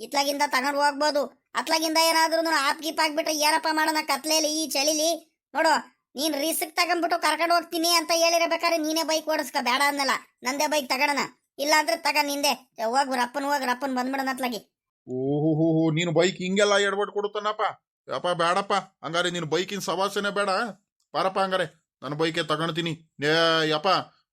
ಇತ್ಲಾಗಿಂದ ತಗೊಂಡು ಹೋಗ್ಬೋದು. ಅತ್ಲಾಗಿಂದ ಏನಾದ್ರೂ ಆಪ್ ಗೀಪ್ ಆಗ್ಬಿಟ್ರೆ ಏನಪ್ಪ ಮಾಡೋಣ ಕತ್ಲೇಲಿ, ಈ ಚಳಿಲಿ? ನೋಡು, ನೀನ್ ರಿಸ್ಕ್ ತಗೊಂಡ್ಬಿಟ್ಟು ಕರ್ಕೊಂಡು ಹೋಗ್ತೀನಿ ಅಂತ ಹೇಳಿರಬೇಕಾದ್ರೆ ನೀನೇ ಬೈಕ್ ಓಡಿಸ್ಕ, ಬೇಡ ಅನ್ನಲ್ಲ. ನಂದೇ ಬೈಕ್ ತಗೋಣ ಇಲ್ಲಾಂದ್ರೆ ತಗ ನಿಂದೆ. ಹೋಗ್, ರಪ್ಪನ ಹೋಗ್, ರಪ್ಪನ ಬಂದ್ಬಿಡೋಣ ಅತ್ಲಾಗಿ. ಓಹೋ ನೀನು ಬೈಕ್ ಹಿಂಗೆಲ್ಲ ಎಡ್ಬಟ್ ಕೊಡುತ್ತಾನಪ್ಪ. ಯಪ್ಪ ಬೇಡಪ್ಪ ಹಂಗಾರೆ ನೀನು ಬೈಕಿನ ಸವಾಸನೆ ಬೇಡ. ಪಾರಪ್ಪ, ಹಂಗಾರೆ ನನ್ನ ಬೈಕೆ ತಗೊಳ್ತೀನಿ. ನೇ, ಯಪ್ಪ,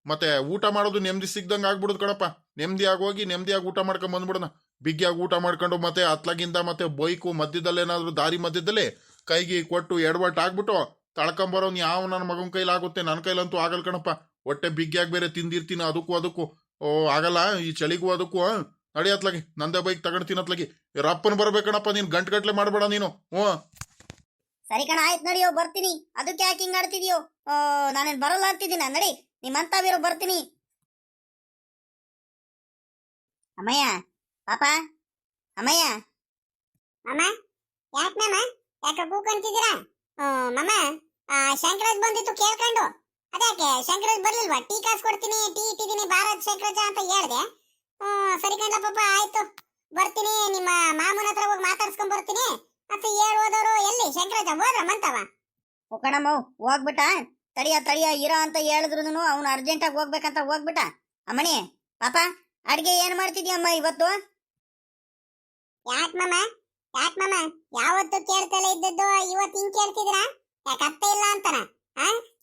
ಮತ್ತೆ ಊಟ ಮಾಡೋದು ನೆಮ್ಮದಿ ಸಿಗ್ದಂಗೆ ಆಗ್ಬಿಡುದು ಕಣಪ್ಪ. ನೆಮ್ಮದಿಯಾಗಿ ಹೋಗಿ, ನೆಮ್ಮದಿಯಾಗಿ ಊಟ ಮಾಡ್ಕೊಂಡು ಬಂದ್ಬಿಡೋಣ. ಬಿಗ್ಗಿಯಾಗಿ ಊಟ ಮಾಡ್ಕೊಂಡು ಮತ್ತೆ ಅತ್ಲಾಗಿಂದ ಮತ್ತೆ ಬೈಕು ಮಧ್ಯದಲ್ಲೇನಾದರೂ ದಾರಿ ಮಧ್ಯದಲ್ಲಿ ಕೈಗೆ ಕೊಟ್ಟು ಎಡವಟ್ಟು ಆಗ್ಬಿಟ್ಟು ತಳ್ಕೊಂಬರೋನ್ ಯಾವ ನನ್ನ ಮಗನ ಕೈಲಾಗುತ್ತೆ ನನ್ನ ಕೈಲಂತೂ ಆಗಲ್ ಕಣಪ್ಪ. ಹೊಟ್ಟೆ ಬಿಗ್ಗಿಯಾಗಿ ಬೇರೆ ತಿಂದಿರ್ತೀನಿ, ಅದಕ್ಕೂ ಅದಕ್ಕೂ. ಓ, ಆಗಲ್ಲ, ಈ ಚಳಿಗೂ ಅದಕ್ಕೂ? ನಡಿ ಅತ್ಲಾಗಿ ನಂದೇ ಬೈಕ್ ತಗೊಳ್ತೀನಿ ಅತ್ಲಾಗಿ. ರಪ್ಪನ್ ಬರ್ಬೇಕಣಪ್ಪ ನೀನ್ ಗಂಟ್ ಗಟ್ಲೆ ಮಾಡಬೇಡ ನೀನು. ಹ್ಞೂ. ಸರಿ ಕಣ ಆಯ್ತು ನಡಿಯೋ ಬರ್ತೀನಿ. ಅದಕ್ಕೆ ಯಾಕೆ ಹಿಂಗ್ ಆಡ್ತಿದ್ಯೋ? ಓ ನಾನೇನ್ ಬರಲ್ಲ ಅಂತಿದ್ದೀನ? ನಡಿ ನಿಮ್ಮಂತಾವಿರೋ ಬರ್ತೀನಿ. ಅಮ್ಮಯ್ಯ ಪಾಪ. ಅಮ್ಮಯ್ಯ. ಮಮ್ಮ ಯಾಕೆ ಮಾಮ? ಯಾಕೆ ಕೂಕೊಂತಿದ್ದೀರಾ ಮಾಮ ಆ, ಶಂಕರಾಜ್ ಬಂದಿತ್ತು ಕೇಳ್ಕೊಂಡು. ಅದ್ಯಾಕೆ? ಶಂಕರಾಜ್ ಬರ್ಲಿಲ್ವಾ? ಟೀ ಕಾಸ್ ಕೊಡ್ತೀನಿ ಟೀ ಇಟ್ಟಿದ್ದೀನಿ ಭಾರತ್ ಶಂಕರಾಜ ಅಂತ ಹೇಳ್ದೆ. ಹ್ಮ್ ಸರಿ ಕಣ್ಲ ಪಾಪ ಆಯ್ತು. ಬರ್ತೀನಿ ನಿಮ್ಮ ಮಾಮನ ಹತ್ರ ಹೋಗಿ ಮಾತಾಡ್ಸ್ಕೊಂಡ್ ಬರ್ತೀನಿ. ಮತ್ತೆ ಏಳು ಹೋದವರು ಎಲ್ಲಿ? ಶಂಕರಾಜ ಹೋದ್ರ ಮಂತವ? ಕಣಮ್ಮ ಹೋಗ್ಬಿಟ್ಟ? ತಡಿಯ ತಡಿಯ ಇರೋ ಅಂತ ಹೇಳಿದ್ರು ಅವ್ನು ಅರ್ಜೆಂಟಾಗಿ ಹೋಗ್ಬೇಕಂತ ಹೋಗ್ಬಿಟ್ಟ. ಅಮ್ಮಣಿ ಪಾಪ ಅಡ್ಗೆ ಏನ್ ಮಾಡ್ತಿದ್ಯಮ್ಮ ಇವತ್ತು? ಯಾಕ್ ಮಾಮ? ಯಾಕ್ ಮಾಮ? ಯಾವತ್ತು ಕೇಳ್ತಲೇ ಇದ್ದದ್ದು ಇವತ್ತು ಹಿಂಗ್ ಕೇಳ್ತಿದ್ರ ಯಾಕೆ ಅತ್ತೆ ಇಲ್ಲ ಅಂತಾನ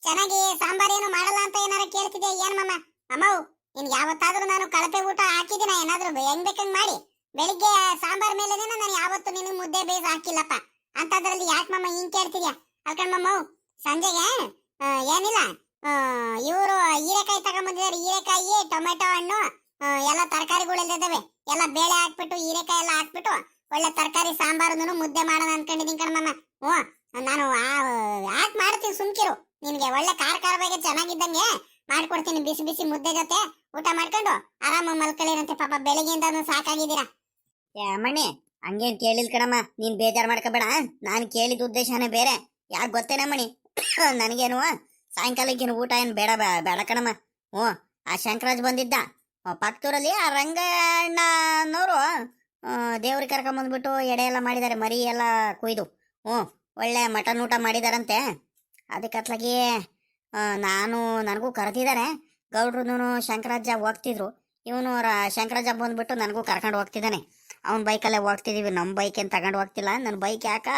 ಚೆನ್ನಾಗಿ ಸಾಂಬಾರ್ ಏನು ಮಾಡಲ್ಲ ಅಂತ ಏನಾರ ಕೇಳ್ತಿದ್ಯಾ? ಏನ್ ಮಮ್ಮ ಅಮ್ಮವು ನಿನ್ ಯಾವತ್ತಾದ್ರೂ ನಾನು ಕಳಪೆ ಊಟ ಹಾಕಿದಿನ ಏನಾದ್ರೂ ಹೆಂಗ್ ಬೇಕಂಗ್ ಮಾಡಿ. ಬೆಳಿಗ್ಗೆ ಸಾಂಬಾರ್ ಮೇಲೆ ನಾನು ಯಾವತ್ತು ನಿನಗೆ ಮುದ್ದೆ ಬೇಯಿಸಿ ಹಾಕಿಲ್ಲಪ್ಪ. ಅಂತದ್ರಲ್ಲಿ ಯಾಕೆ ಮಮ್ಮ ಹಿಂಗ್ ಕೇಳ್ತಿದ್ಯಾ? ಅಲ್ಕಂಡ್ ಮಮ್ಮ ಸಂಜೆಗೆ ಏನಿಲ್ಲ ಇವರು ಹೀರೆಕಾಯಿ ತಗೊಂಬಂದಿದ್ದಾರೆ. ಹೀರೆಕಾಯಿ, ಟೊಮೆಟೊ ಹಣ್ಣು ಎಲ್ಲಾ ತರಕಾರಿಗಳಿದ್ದಾವೆ ಎಲ್ಲ ಬೇಳೆ ಹಾಕ್ಬಿಟ್ಟು, ಹೀರೆಕಾಯಿ ಎಲ್ಲ ಹಾಕ್ಬಿಟ್ಟು, ಒಳ್ಳೆ ತರಕಾರಿ ಸಾಂಬಾರು ಮುದ್ದೆ ಮಾಡೋಣ ಅನ್ಕೊಂಡಿದ್ದೀನಿ ಕಣಮ್ಮ ಹ್ಞೂ, ನಾನು ಯಾಕೆ ಮಾಡ್ತೀನಿ ಸುಮ್ಕಿರು? ನಿನ್ಗೆ ಒಳ್ಳೆ ಖಾರ ಖಾರವಾಗಿ ಚೆನ್ನಾಗಿದ್ದಂಗೆ ಮಾಡ್ಕೊಡ್ತೀನಿ ಬಿಸಿ ಬಿಸಿ ಮುದ್ದೆ ಜೊತೆ. ಊಟ ಮಾಡ್ಕೊಂಡು ಆರಾಮ ಮಲ್ಕೊಳ್ಳಿರಂತೆ ಪಾಪ ಬೆಳಿಗ್ಗೆಯಿಂದ ಸಾಕಾಗಿದ್ದೀರಾ? ಏ ಅಮ್ಮಣ್ಣಿ, ಹಂಗೇನ್ ಕೇಳಿಲ್ ಕಣಮ್ಮ, ನೀನ್ ಬೇಜಾರ್ ಮಾಡ್ಕೋಬೇಡ ನಾನು ಕೇಳಿದ ಉದ್ದೇಶನೇ ಬೇರೆ. ಯಾರು ಗೊತ್ತೇನ ಮಣಿ ನನಗೇನು ಸಾಯಂಕಾಲಕ್ಕೇನು ಊಟ ಏನು ಬೇಡ ಬೇಡ ಕಣಮ್ಮ. ಹ್ಞೂ, ಆ ಶಂಕರಾಜ್ ಬಂದಿದ್ದ. ಪಕ್ಕದೂರಲ್ಲಿ ಆ ರಂಗಣ್ಣನವರು ದೇವ್ರಿಗೆ ಕರ್ಕೊಂಬಂದ್ಬಿಟ್ಟು ಎಡೆ ಎಲ್ಲ ಮಾಡಿದ್ದಾರೆ, ಮರಿ ಎಲ್ಲ ಕುಯ್ದು. ಹ್ಞೂ, ಒಳ್ಳೆ ಮಟನ್ ಊಟ ಮಾಡಿದಾರಂತೆ. ಅದಕ್ಕೆ ಅತ್ಲಾಗಿ ನಾನು, ನನಗೂ ಕರೆದಿದ್ದಾರೆ. ಗೌಡ್ರು ಶಂಕರಾಜ ಹೋಗ್ತಿದ್ರು. ಇವನು ಶಂಕರಾಜ ಬಂದ್ಬಿಟ್ಟು ನನಗೂ ಕರ್ಕೊಂಡು ಹೋಗ್ತಿದ್ದಾನೆ. ಅವ್ನ ಬೈಕಲ್ಲೇ ಹೋಗ್ತಿದೀವಿ. ನಮ್ಮ ಬೈಕ್ ಏನು ತಗೊಂಡು ಹೋಗ್ತಿಲ್ಲ. ನನ್ನ ಬೈಕ್ ಯಾಕ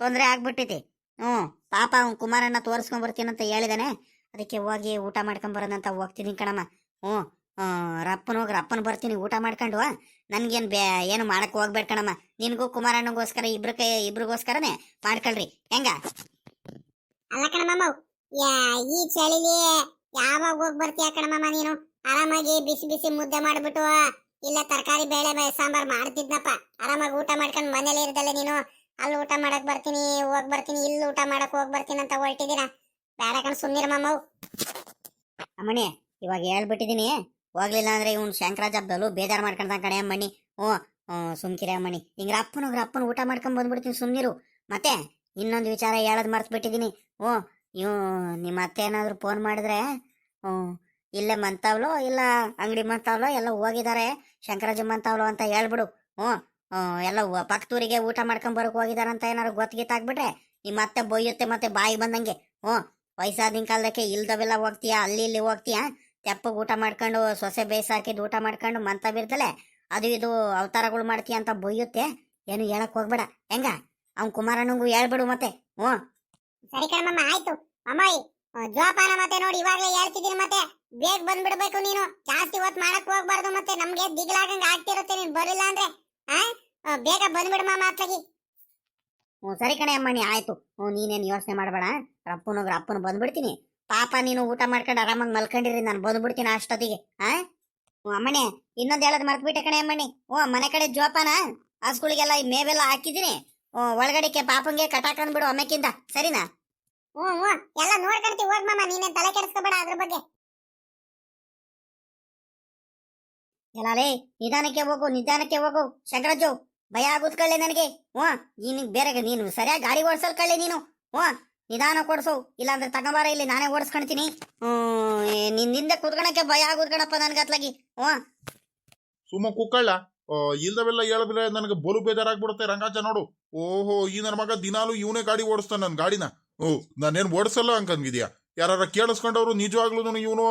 ತೊಂದರೆ ಆಗ್ಬಿಟ್ಟಿತಿ ಹ್ಞೂ, ಪಾಪ ಅವ್ನು ಕುಮಾರಣ್ಣ ತೋರಿಸ್ಕೊಂಡ್ ಬರ್ತೀನಂತ ಹೇಳಿದಾನೆ. ಅದಕ್ಕೆ ಹೋಗಿ ಊಟ ಮಾಡ್ಕೊಂಬರೋದಂತ ಹೋಗ್ತಿದ್ದೀನಿ ಕಣಮ್ಮ. ಹ್ಞೂ ರಪ್ಪನ ಹೋಗಿ ರಪ್ಪನ ಬರ್ತೀನಿ. ಊಟ ಮಾಡ್ಕೊಂಡು ನನ್ಗೇನು ಬೇ ಏನು ಮಾಡಕ್ ಹೋಗ್ಬೇಡ ಕಣಮ್ಮ. ನಿನಗೂ ಕುಮಾರಣ್ಣಗೋಸ್ಕರ ಇಬ್ರ ಕೈ, ಇಬ್ರಿಗೋಸ್ಕರನೇ ಮಾಡ್ಕೊಳ್ರಿ. ಹೆಂಗ? ಅಲ್ಲ ಕಣಮ್ಮ ಈ ಚಳಿಲಿ ಯಾವಾಗ ಹೋಗಿ ಬರ್ತೀಯ ಕಣಮ್ಮ ನೀನು? ಆರಾಮಾಗಿ ಬಿಸಿ ಬಿಸಿ ಮುದ್ದೆ ಮಾಡ್ಬಿಟ್ಟು ಇಲ್ಲ ತರಕಾರಿ, ಬೇಳೆ, ಬೆ- ಸಾಂಬಾರ್ ಮಾಡ್ತಿದ್ನಪ್ಪ. ಆರಾಮಾಗಿ ಊಟ ಮಾಡ್ಕೊಂಡು ಮನೇಲಿ ಇರ್ದಲ್ಲ ನೀನು? ಅಲ್ಲಿ ಊಟ ಮಾಡಕ್ ಬರ್ತೀನಿ, ಹೋಗ್ ಬರ್ತೀನಿ, ಇಲ್ಲಿ ಊಟ ಮಾಡಕ್ ಹೋಗ್ ಬರ್ತೀನಿ ಅಂತ ಹೊರಟಿದ್ದೀರಾ? ಬೇಡ ಕಣ್ ಸುಮ್ನಿರ ಮಾಮವ್ ಅಮ್ಮಣಿ ಇವಾಗ ಹೇಳ್ಬಿಟ್ಟಿದೀನಿ ಹೋಗ್ಲಿಲ್ಲ ಅಂದ್ರೆ ಇವ್ನು ಶಂಕರಾಜ ಬಲು ಬೇಜಾರ್ ಮಾಡ್ಕೊಂಡ ಕಣೆ ಅಮ್ಮಣಿ ಓ ಸುಮ್ಕಿರಿ ಅಮ್ಮಣಿ ಹಿಂಗ್ರ ಅಪ್ಪನ ಅಪ್ಪನ ಊಟ ಮಾಡ್ಕೊಂಡ್ ಬಂದ್ಬಿಡ್ತೀನಿ, ಸುಮ್ನಿರು. ಮತ್ತೆ ಇನ್ನೊಂದು ವಿಚಾರ ಹೇಳದ್ ಮರ್ತ್ ಬಿಟ್ಟಿದ್ದೀನಿ ಹ್ಞೂ ಇವ್ ನಿಮ್ಮ ಅತ್ತೆ ಏನಾದರೂ ಫೋನ್ ಮಾಡಿದ್ರೆ, ಹ್ಞೂ, ಇಲ್ಲೇ ಮಂತಾವ್ಲು, ಇಲ್ಲ ಅಂಗಡಿ ಮಂತಾವ್ಲು, ಎಲ್ಲ ಹೋಗಿದ್ದಾರೆ ಶಂಕರಾಜ ಮಂತಾವ್ಲು ಅಂತ ಹೇಳ್ಬಿಡು. ಹ್ಞೂ ಎಲ್ಲ ಪಕ್ಕದೂರಿಗೆ ಊಟ ಮಾಡ್ಕೊಂಬರಕ್ಕೆ ಅಂತ ಏನಾರು ಗೊತ್ತಿಗಿತ್ತಾಗ್ಬಿಟ್ರೆ ನಿಮ್ಮ ಅತ್ತೆ ಬೊಯ್ಯುತ್ತೆ ಮತ್ತೆ ಬಾಯಿ ಬಂದಂಗೆ. ಹ್ಞೂ ವಯಸ್ಸಾದಿನ ಕಾಲದಕ್ಕೆ ಇಲ್ದವೆಲ್ಲ ಹೋಗ್ತೀಯಾ, ಅಲ್ಲಿ ಇಲ್ಲಿ ಹೋಗ್ತೀಯಾ? ತೆಪ್ಪಗೆ ಊಟ ಮಾಡ್ಕೊಂಡು, ಸೊಸೆ ಬೇಯಿಸಿ ಹಾಕಿದ್ದು ಊಟ ಮಾಡ್ಕೊಂಡು ಮಂತ ಬಿರ್ತಲೆ ಅದು ಇದು ಅವತಾರಗಳು ಮಾಡ್ತೀಯ ಅಂತ ಬೊಯ್ಯುತ್ತೆ, ಏನು ಹೇಳಕ್ ಹೋಗ್ಬೇಡ. ಹೆಂಗ? ಅವ್ನು ಕುಮಾರಣ್ಣಂಗೂ ಹೇಳ್ಬಿಡು ಮತ್ತೆ. ಹ್ಞೂ ಸರಿ ಕಣಮ್ಮ ಆಯ್ತು. ಅಮ್ಮಾಯಿ ಜೋಪಾನ ಮತ್ತೆ ನೋಡಿ, ಇವಾಗಲೇ ಹೇಳ್ತಿದ್ದೀನಿ ಮತ್ತೆ. ಬೇಗ ಬಂದ್ಬಿಡ್ಬೇಕು ನೀನು. ಜಾಸ್ತಿ ಹೊತ್ತು ಮಾಡಕ್ ಹೋಗ್ಬಾರ್ದು ಮತ್ತೆ. ನಮ್ಗೆ ದಿಗ್ಲಾಗಂಗ್ ಆಗ್ತಿರುತ್ತೆ ನೀನ್ ಬರಲಿಲ್ಲ ಅಂದ್ರೆ. ಆ? ಬೇಗ ಬಂದ್ಬಿಡಮ್ಮ ಮಾತಾಗಿ ಹ್ಞೂ, ಸರಿ ಕಣೆ ಅಮ್ಮಣ್ಣಿ ಆಯ್ತು. ಹ್ಞೂ, ನೀನೇನು ಯೋಚನೆ ಮಾಡಬೇಡ. ರಪ್ಪನೋಗ್ರ ಅಪ್ಪನ ಬಂದ್ಬಿಡ್ತೀನಿ. ಪಾಪ ನೀನು ಊಟ ಮಾಡ್ಕೊಂಡು ಆರಾಮಾಗಿ ಮಲ್ಕೊಂಡಿರಿ, ನಾನು ಬಂದ್ಬಿಡ್ತೀನಿ ಅಷ್ಟೊತ್ತಿಗೆ. ಆ? ಹ್ಞೂ ಅಮ್ಮಣಿ ಇನ್ನೊಂದು ಹೇಳೋದು ಮರ್ತ್ಬಿಟ್ಟೆ ಕಣೆ ಅಮ್ಮಣ್ಣಿ. ಹ್ಞೂ, ಮನೆ ಕಡೆ ಜೋಪಾನ ಹಸ್ಗಳಿಗೆಲ್ಲ ಈ ಮೇವೆಲ್ಲ ಹಾಕಿದ್ದೀನಿ. ಹ್ಞೂ ಒಳಗಡೆಗೆ ಪಾಪಂಗೆ ಕಟಾಕಂದ್ಬಿಡು ಅಮ್ಮಕ್ಕಿಂತ ಸರಿನಾ? ಹ್ಞೂ ಎಲ್ಲ ನೋಡ್ಕೊಂತೀವಿ ಹೋಗ್ ಮಾಮ, ನೀನೇ ತಲೆ ಕೆಡಿಸ್ಕೋಬೇಡ ಅದ್ರ ಬಗ್ಗೆ. ಎಲ್ಲಾಲೇ ನಿಧಾನಕ್ಕೆ ಹೋಗು ನಿಧಾನಕ್ಕೆ ಹೋಗು. ಶಂಕರಾಜು ಭಯ ಆಗುತ್ಕೊಳ್ಳೆ ನನಗೆ. ಹ್ಞೂ ನೀನು ಬೇರೆ ನೀನು ಸರಿಯಾಗಿ ಗಾಡಿ ಓಡಿಸಲ್ ಕಳ್ಳೆ ನೀನು. ಹ್ಞೂ, ನಿಧಾನ ಕೊಡ್ಸು. ಇಲ್ಲಾಂದ್ರೆ ತಗೊಂಬಾರ ಇಲ್ಲಿ ನಾನೇ ಓಡಿಸ್ಕೊಳ್ತೀನಿ ಹ್ಮ್ ನಿನ್ ಕುತ್ಕೊಳಕ್ಕೆ ಭಯ ಆಗುದ್ ಕಣಪ್ಪ ನನ್ಗತ್ಲಾಗಿ ಹ್ಞೂ. ಸುಮ್ಮ ಕುಕ್ಕಳ್ಳ ಇಲ್ದವೆಲ್ಲ ಹೇಳಿದ್ರೆ ನನಗೆ ಬಲು ಬೇಜಾರಾಗ್ಬಿಡುತ್ತೆ. ರಂಗಾಚ ನೋಡು. ಓಹೋ, ಈ ನನ್ನ ಮಗ ದಿನಾಲು ಇವನೇ ಗಾಡಿ ಓಡಿಸ್ತಾನೆ ನನ್ನ ಗಾಡಿನ. ಓ, ನಾನೇನು ಓಡಿಸಲ್ಲ ಅಂಕಂಗಿದ್ಯಾ? ಯಾರು ಕೇಳಿಸ್ಕೊಂಡವ್ರು ನಿಜವಾಗ್ಲೂ ಇವನು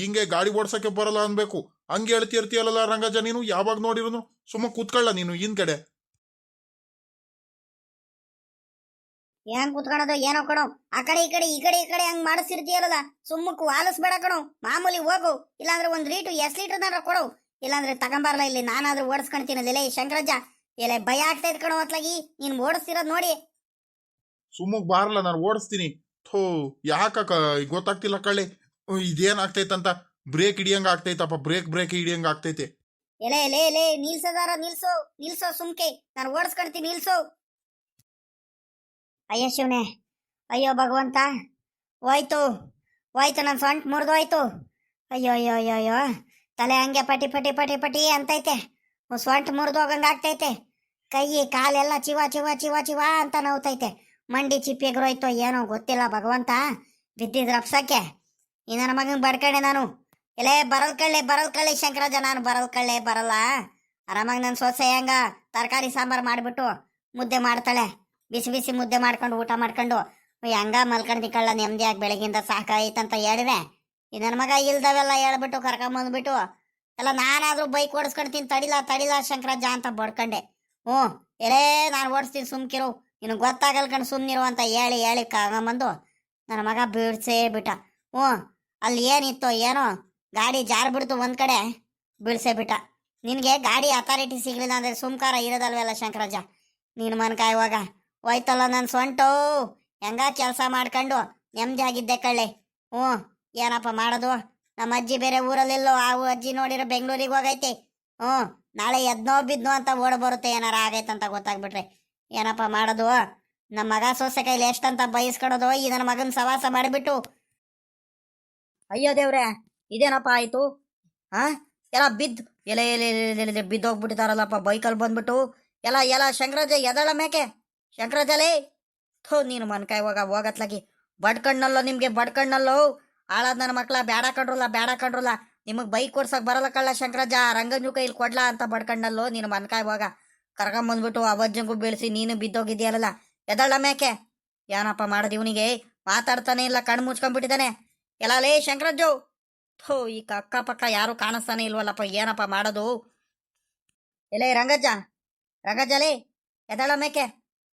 ಹಿಂಗೆ ಗಾಡಿ ಓಡ್ಸಕ್ಕೆ ಬರಲ್ಲ ಅನ್ಬೇಕು. ಹಂಗೆ ಹೇಳ್ತಿರ್ತೀಯಲ್ಲ ರಂಗಜ ನೀನು ಯಾವಾಗ ನೋಡಿರೋನು? ಸುಮ್ಮ ಕೂತ್ಕೊಳ್ಳ ನೀನು ಇನ್ ಕಡೆ. ಏನ್ ಕುತ್ಕೊಳ್ಳೋದು ಏನೋ ಕಣೋ. ಆ ಕಡೆ, ಈ ಕಡೆ ಈ ಕಡೆ ಈ ಕಡೆ ಹಂಗ್ ಮಾಡಿಸಿರ್ತೀಯಲ್ಲ ಸುಮ್ಮಕ್ ವಾಲಿಸ್ಬೇಡ ಕಣೋ. ಮಾಮೂಲಿ ಹೋಗು. ಇಲ್ಲಾಂದ್ರೆ ಒಂದ್ ಲೀಟರ್, ಎಷ್ಟ್ ಲೀಟರ್ ಕೊಡು. ಇಲ್ಲಾಂದ್ರೆ ತಗೊಂಬಾರಲ್ಲ ಇಲ್ಲಿ, ನಾನಾದ್ರೂ ಓಡಿಸ್ಕೊಂತೀನಿ ಲೇ ಶಂಕರಜ್ಜ. ಎಲೆ ಭಯ ಆಗ್ತೈತ್ ಕಣೋ ಅತ್ಲಾಗಿ. ನೀನ್ ಓಡಿಸ್ತಿರೋದ್ ನೋಡಿ. ಸುಮ್ಮಕ್ ಬಾರಲ್ಲ ನಾನು ಓಡಿಸ್ತೀನಿ. ಥೋ, ಯಾಕ ಗೊತ್ತಾಗ್ತಿಲ್ಲ ಕಳ್ಳಿ. ಇದೇನ್ ಆಗ್ತೈತಂತ? ಬ್ರೇಕ್ ಹಿಡಿಯಂಗ ಆಗ್ತೈತಪ್ಪ, ಬ್ರೇಕ್ ಬ್ರೇಕ್ ಹಿಡಿಯಂಗ ಆಗ್ತೈತೆ. ಎಲೆ ಎಲೆ ಎಲೆ, ನಿಲ್ಸದಾರ, ನಿಲ್ಸು, ನಿಲ್ಸೋ ಸುಮ್ಕೆ. ನಾನು ಓಡಿಸ್ಕೊಳ್ತೀನಿ ನಿಲ್ಸೋ. ಅಯ್ಯೋ ಶಿವನೇ, ಅಯ್ಯೋ ಭಗವಂತ. ಹೋಯ್ತು ಹೋಯ್ತು ನನ್ನ ಸೊಂಟ್ ಮುರಿದೋಯ್ತು. ಅಯ್ಯೋ ಅಯ್ಯೋ ಅಯ್ಯೋ ಅಯ್ಯೋ. ತಲೆ ಹಂಗೆ ಪಟಿ ಪಟಿ ಪಟಿ ಪಟಿ ಅಂತೈತೆ. ಸೊಂಟ್ ಮುರಿದು ಹೋಗಂಗೆ ಆಗ್ತೈತೆ. ಕೈ, ಕಾಲೆಲ್ಲ ಚಿವ ಚಿವ ಚಿವ ಚಿವ ಅಂತ ನೋವ್ತೈತೆ. ಮಂಡಿ ಚಿಪ್ಪಿ ಏನೋ ಗೊತ್ತಿಲ್ಲ ಭಗವಂತ. ಬಿದ್ದಿದ್ರ ಅಪ್ಸಕ್ಕೆ ಈ ನನ್ನ ಮಗನ್ ಬಡ್ಕಣೆ ನಾನು. ಎಲೆ, ಬರಲ್ ಕಳ್ಳೆ ಬರಲ್ ಕಳ್ಳೆ ಶಂಕರಾಜ, ನಾನು ಬರಲ್ ಕಳ್ಳೆ, ಬರಲ್ಲ. ಆರಾಮಾಗಿ ನನ್ನ ಸೊಸೆ ಹೆಂಗ ತರಕಾರಿ ಸಾಂಬಾರು ಮಾಡಿಬಿಟ್ಟು ಮುದ್ದೆ ಮಾಡ್ತಾಳೆ. ಬಿಸಿ ಬಿಸಿ ಮುದ್ದೆ ಮಾಡ್ಕೊಂಡು ಊಟ ಮಾಡ್ಕೊಂಡು ಹೆಂಗ ಮಲ್ಕೊಂಡಿ ನೆಮ್ಮದಿ ನೆಮ್ಮದಿಯಾಗಿ ಬೆಳಗಿಂದ ಸಾಕಾಯ್ತಂತ ಹೇಳಿದೆ. ಈ ನನ್ನ ಮಗ ಇಲ್ದವೆಲ್ಲ ಹೇಳ್ಬಿಟ್ಟು ಕರ್ಕೊಂಬಂದ್ಬಿಟ್ಟು ಎಲ್ಲ ನಾನಾದ್ರೂ ಬೈಕ್ ಓಡಿಸ್ಕೊಳ್ತೀನಿ ತಡಿಲ ತಡಿಲ ಶಂಕರಾಜ ಅಂತ ಬಡ್ಕಂಡೆ. ಹ್ಞೂ, ಎಲೇ, ನಾನು ಓಡಿಸ್ತೀನಿ, ಸುಮ್ಕಿರು. ನಿನಗೆ ಗೊತ್ತಾಗಲ್ ಕಣ್ ಸುಮ್ಮನಿರು ಅಂತ ಹೇಳಿ ಹೇಳಿ ಕರ್ಕೊಂಬಂದು ನನ್ನ ಮಗ ಬೀಳ್ಸೇ ಬಿಟ್ಟ. ಹ್ಞೂ, ಅಲ್ಲಿ ಏನಿತ್ತು ಏನೋ ಗಾಡಿ ಜಾರ್ ಬಿಡ್ತು ಒಂದ್ ಕಡೆ ಬೀಳ್ಸೇ ಬಿಟ್ಟ. ನಿನಗೆ ಗಾಡಿ ಅಥಾರಿಟಿ ಸಿಗ್ಲಿಲ್ಲ ಅಂದ್ರೆ ಸುಮ್ಕಾರ ಇರೋದಲ್ವಲ್ಲ ಶಂಕರಾಜ ನೀನು ಇವಾಗ? ಹೋಯ್ತಲ್ಲ ನನ್ನ ಸೊಂಟು. ಹೆಂಗ ಕೆಲಸ ಮಾಡ್ಕೊಂಡು ನೆಮ್ಮದಿ ಆಗಿದ್ದೆ ಕಳ್ಳೆ. ಹ್ಞೂ, ಏನಪ್ಪ ಮಾಡೋದು? ನಮ್ಮ ಅಜ್ಜಿ ಬೇರೆ ಊರಲ್ಲಿಲ್ಲೋ, ಆ ಅಜ್ಜಿ ನೋಡಿರೋ ಬೆಂಗಳೂರಿಗೆ ಹೋಗೈತೆ. ಹ್ಞೂ, ನಾಳೆ ಎದ್ನೋ ಬಿದ್ನೋ ಅಂತ ಓಡ್ ಬರುತ್ತೆ ಏನಾರ ಆಗೈತಂತ ಗೊತ್ತಾಗ್ಬಿಟ್ರೆ. ಏನಪ್ಪ ಮಾಡೋದು? ನಮ್ಮ ಮಗ ಸೊಸೆ ಕೈಲಿ ಎಷ್ಟಂತ ಬಯಸ್ಕೊಡೋದು? ಈ ನನ್ನ ಮಗನ ಸವಾಸ ಮಾಡಿಬಿಟ್ಟು. ಅಯ್ಯೋ ದೇವ್ರೆ, ಇದೇನಪ್ಪ ಆಯ್ತು? ಹಾ ಎಲ್ಲ ಬಿದ್ದು, ಎಲೆ ಎಲೆ ಎಲೆ ಬಿದ್ದೋಗ್ಬಿಟ್ಟಿದಾರಲ್ಲಪ್ಪ ಬೈಕಲ್ಲಿ ಬಂದ್ಬಿಟ್ಟು. ಎಲ್ಲ ಎಲ್ಲ ಶಂಕರಾಜ ಎದಳ ಮೇಕೆ? ಶಂಕರಾಜಲೇ ಥೋ, ನೀನು ಮನ್ಕಾಯಿ ಹೋಗ, ಹೋಗತ್ಲಾಗಿ. ಬಡ್ಕಣ್ಣಲ್ಲೋ ನಿಮ್ಗೆ, ಬಡ್ಕಣ್ಣಲ್ಲೋ? ಆಳಾದ ನನ್ನ ಮಕ್ಳ, ಬ್ಯಾಡ ಕಂಡ್ರಲ್ಲ ಬ್ಯಾಡ ಕಂಡ್ರಲ್ಲ? ನಿಮಗೆ ಬೈಕ್ ಕೊಡ್ಸಕ್ ಬರಲ್ಲ ಕಳ್ಳ ಶಂಕರಾಜ ರಂಗಂಜು ಕೈಲಿ ಕೊಡ್ಲಾ ಅಂತ ಬಡ್ಕಣ್ಣಲ್ಲೋ? ನೀನು ಮನ್ಕಾಯಿ ಹೋಗ. ಕರ್ಕೊಂಬಂದ್ಬಿಟ್ಟು ಅವಜ್ಜಂಗೂ ಬೆಳೆಸಿ ನೀನು ಬಿದ್ದೋಗಿದ್ಯಾಲಲ್ಲ ಎದಳ ಮೇಕೆ? ಏನಪ್ಪ ಮಾಡದ್ ಇವನಿಗೆ? ಮಾತಾಡ್ತಾನೆ ಇಲ್ಲ, ಕಣ್ಣು ಮುಚ್ಕೊಂಡ್ಬಿಟ್ಟಿದ್ದಾನೆ. ಎಲ್ಲ ಲೇ ಶಂಕರಾಜು ಥೋ, ಈ ಅಕ್ಕ ಪಕ್ಕ ಯಾರು ಕಾಣಿಸ್ತಾನೆ ಇಲ್ವಲ್ಲಪ್ಪ, ಏನಪ್ಪ ಮಾಡೋದು? ಎಲೆ ರಂಗಜ್ಜ ರಂಗಜ್ಜಲೇ ಎದಳ ಮೇಕೆ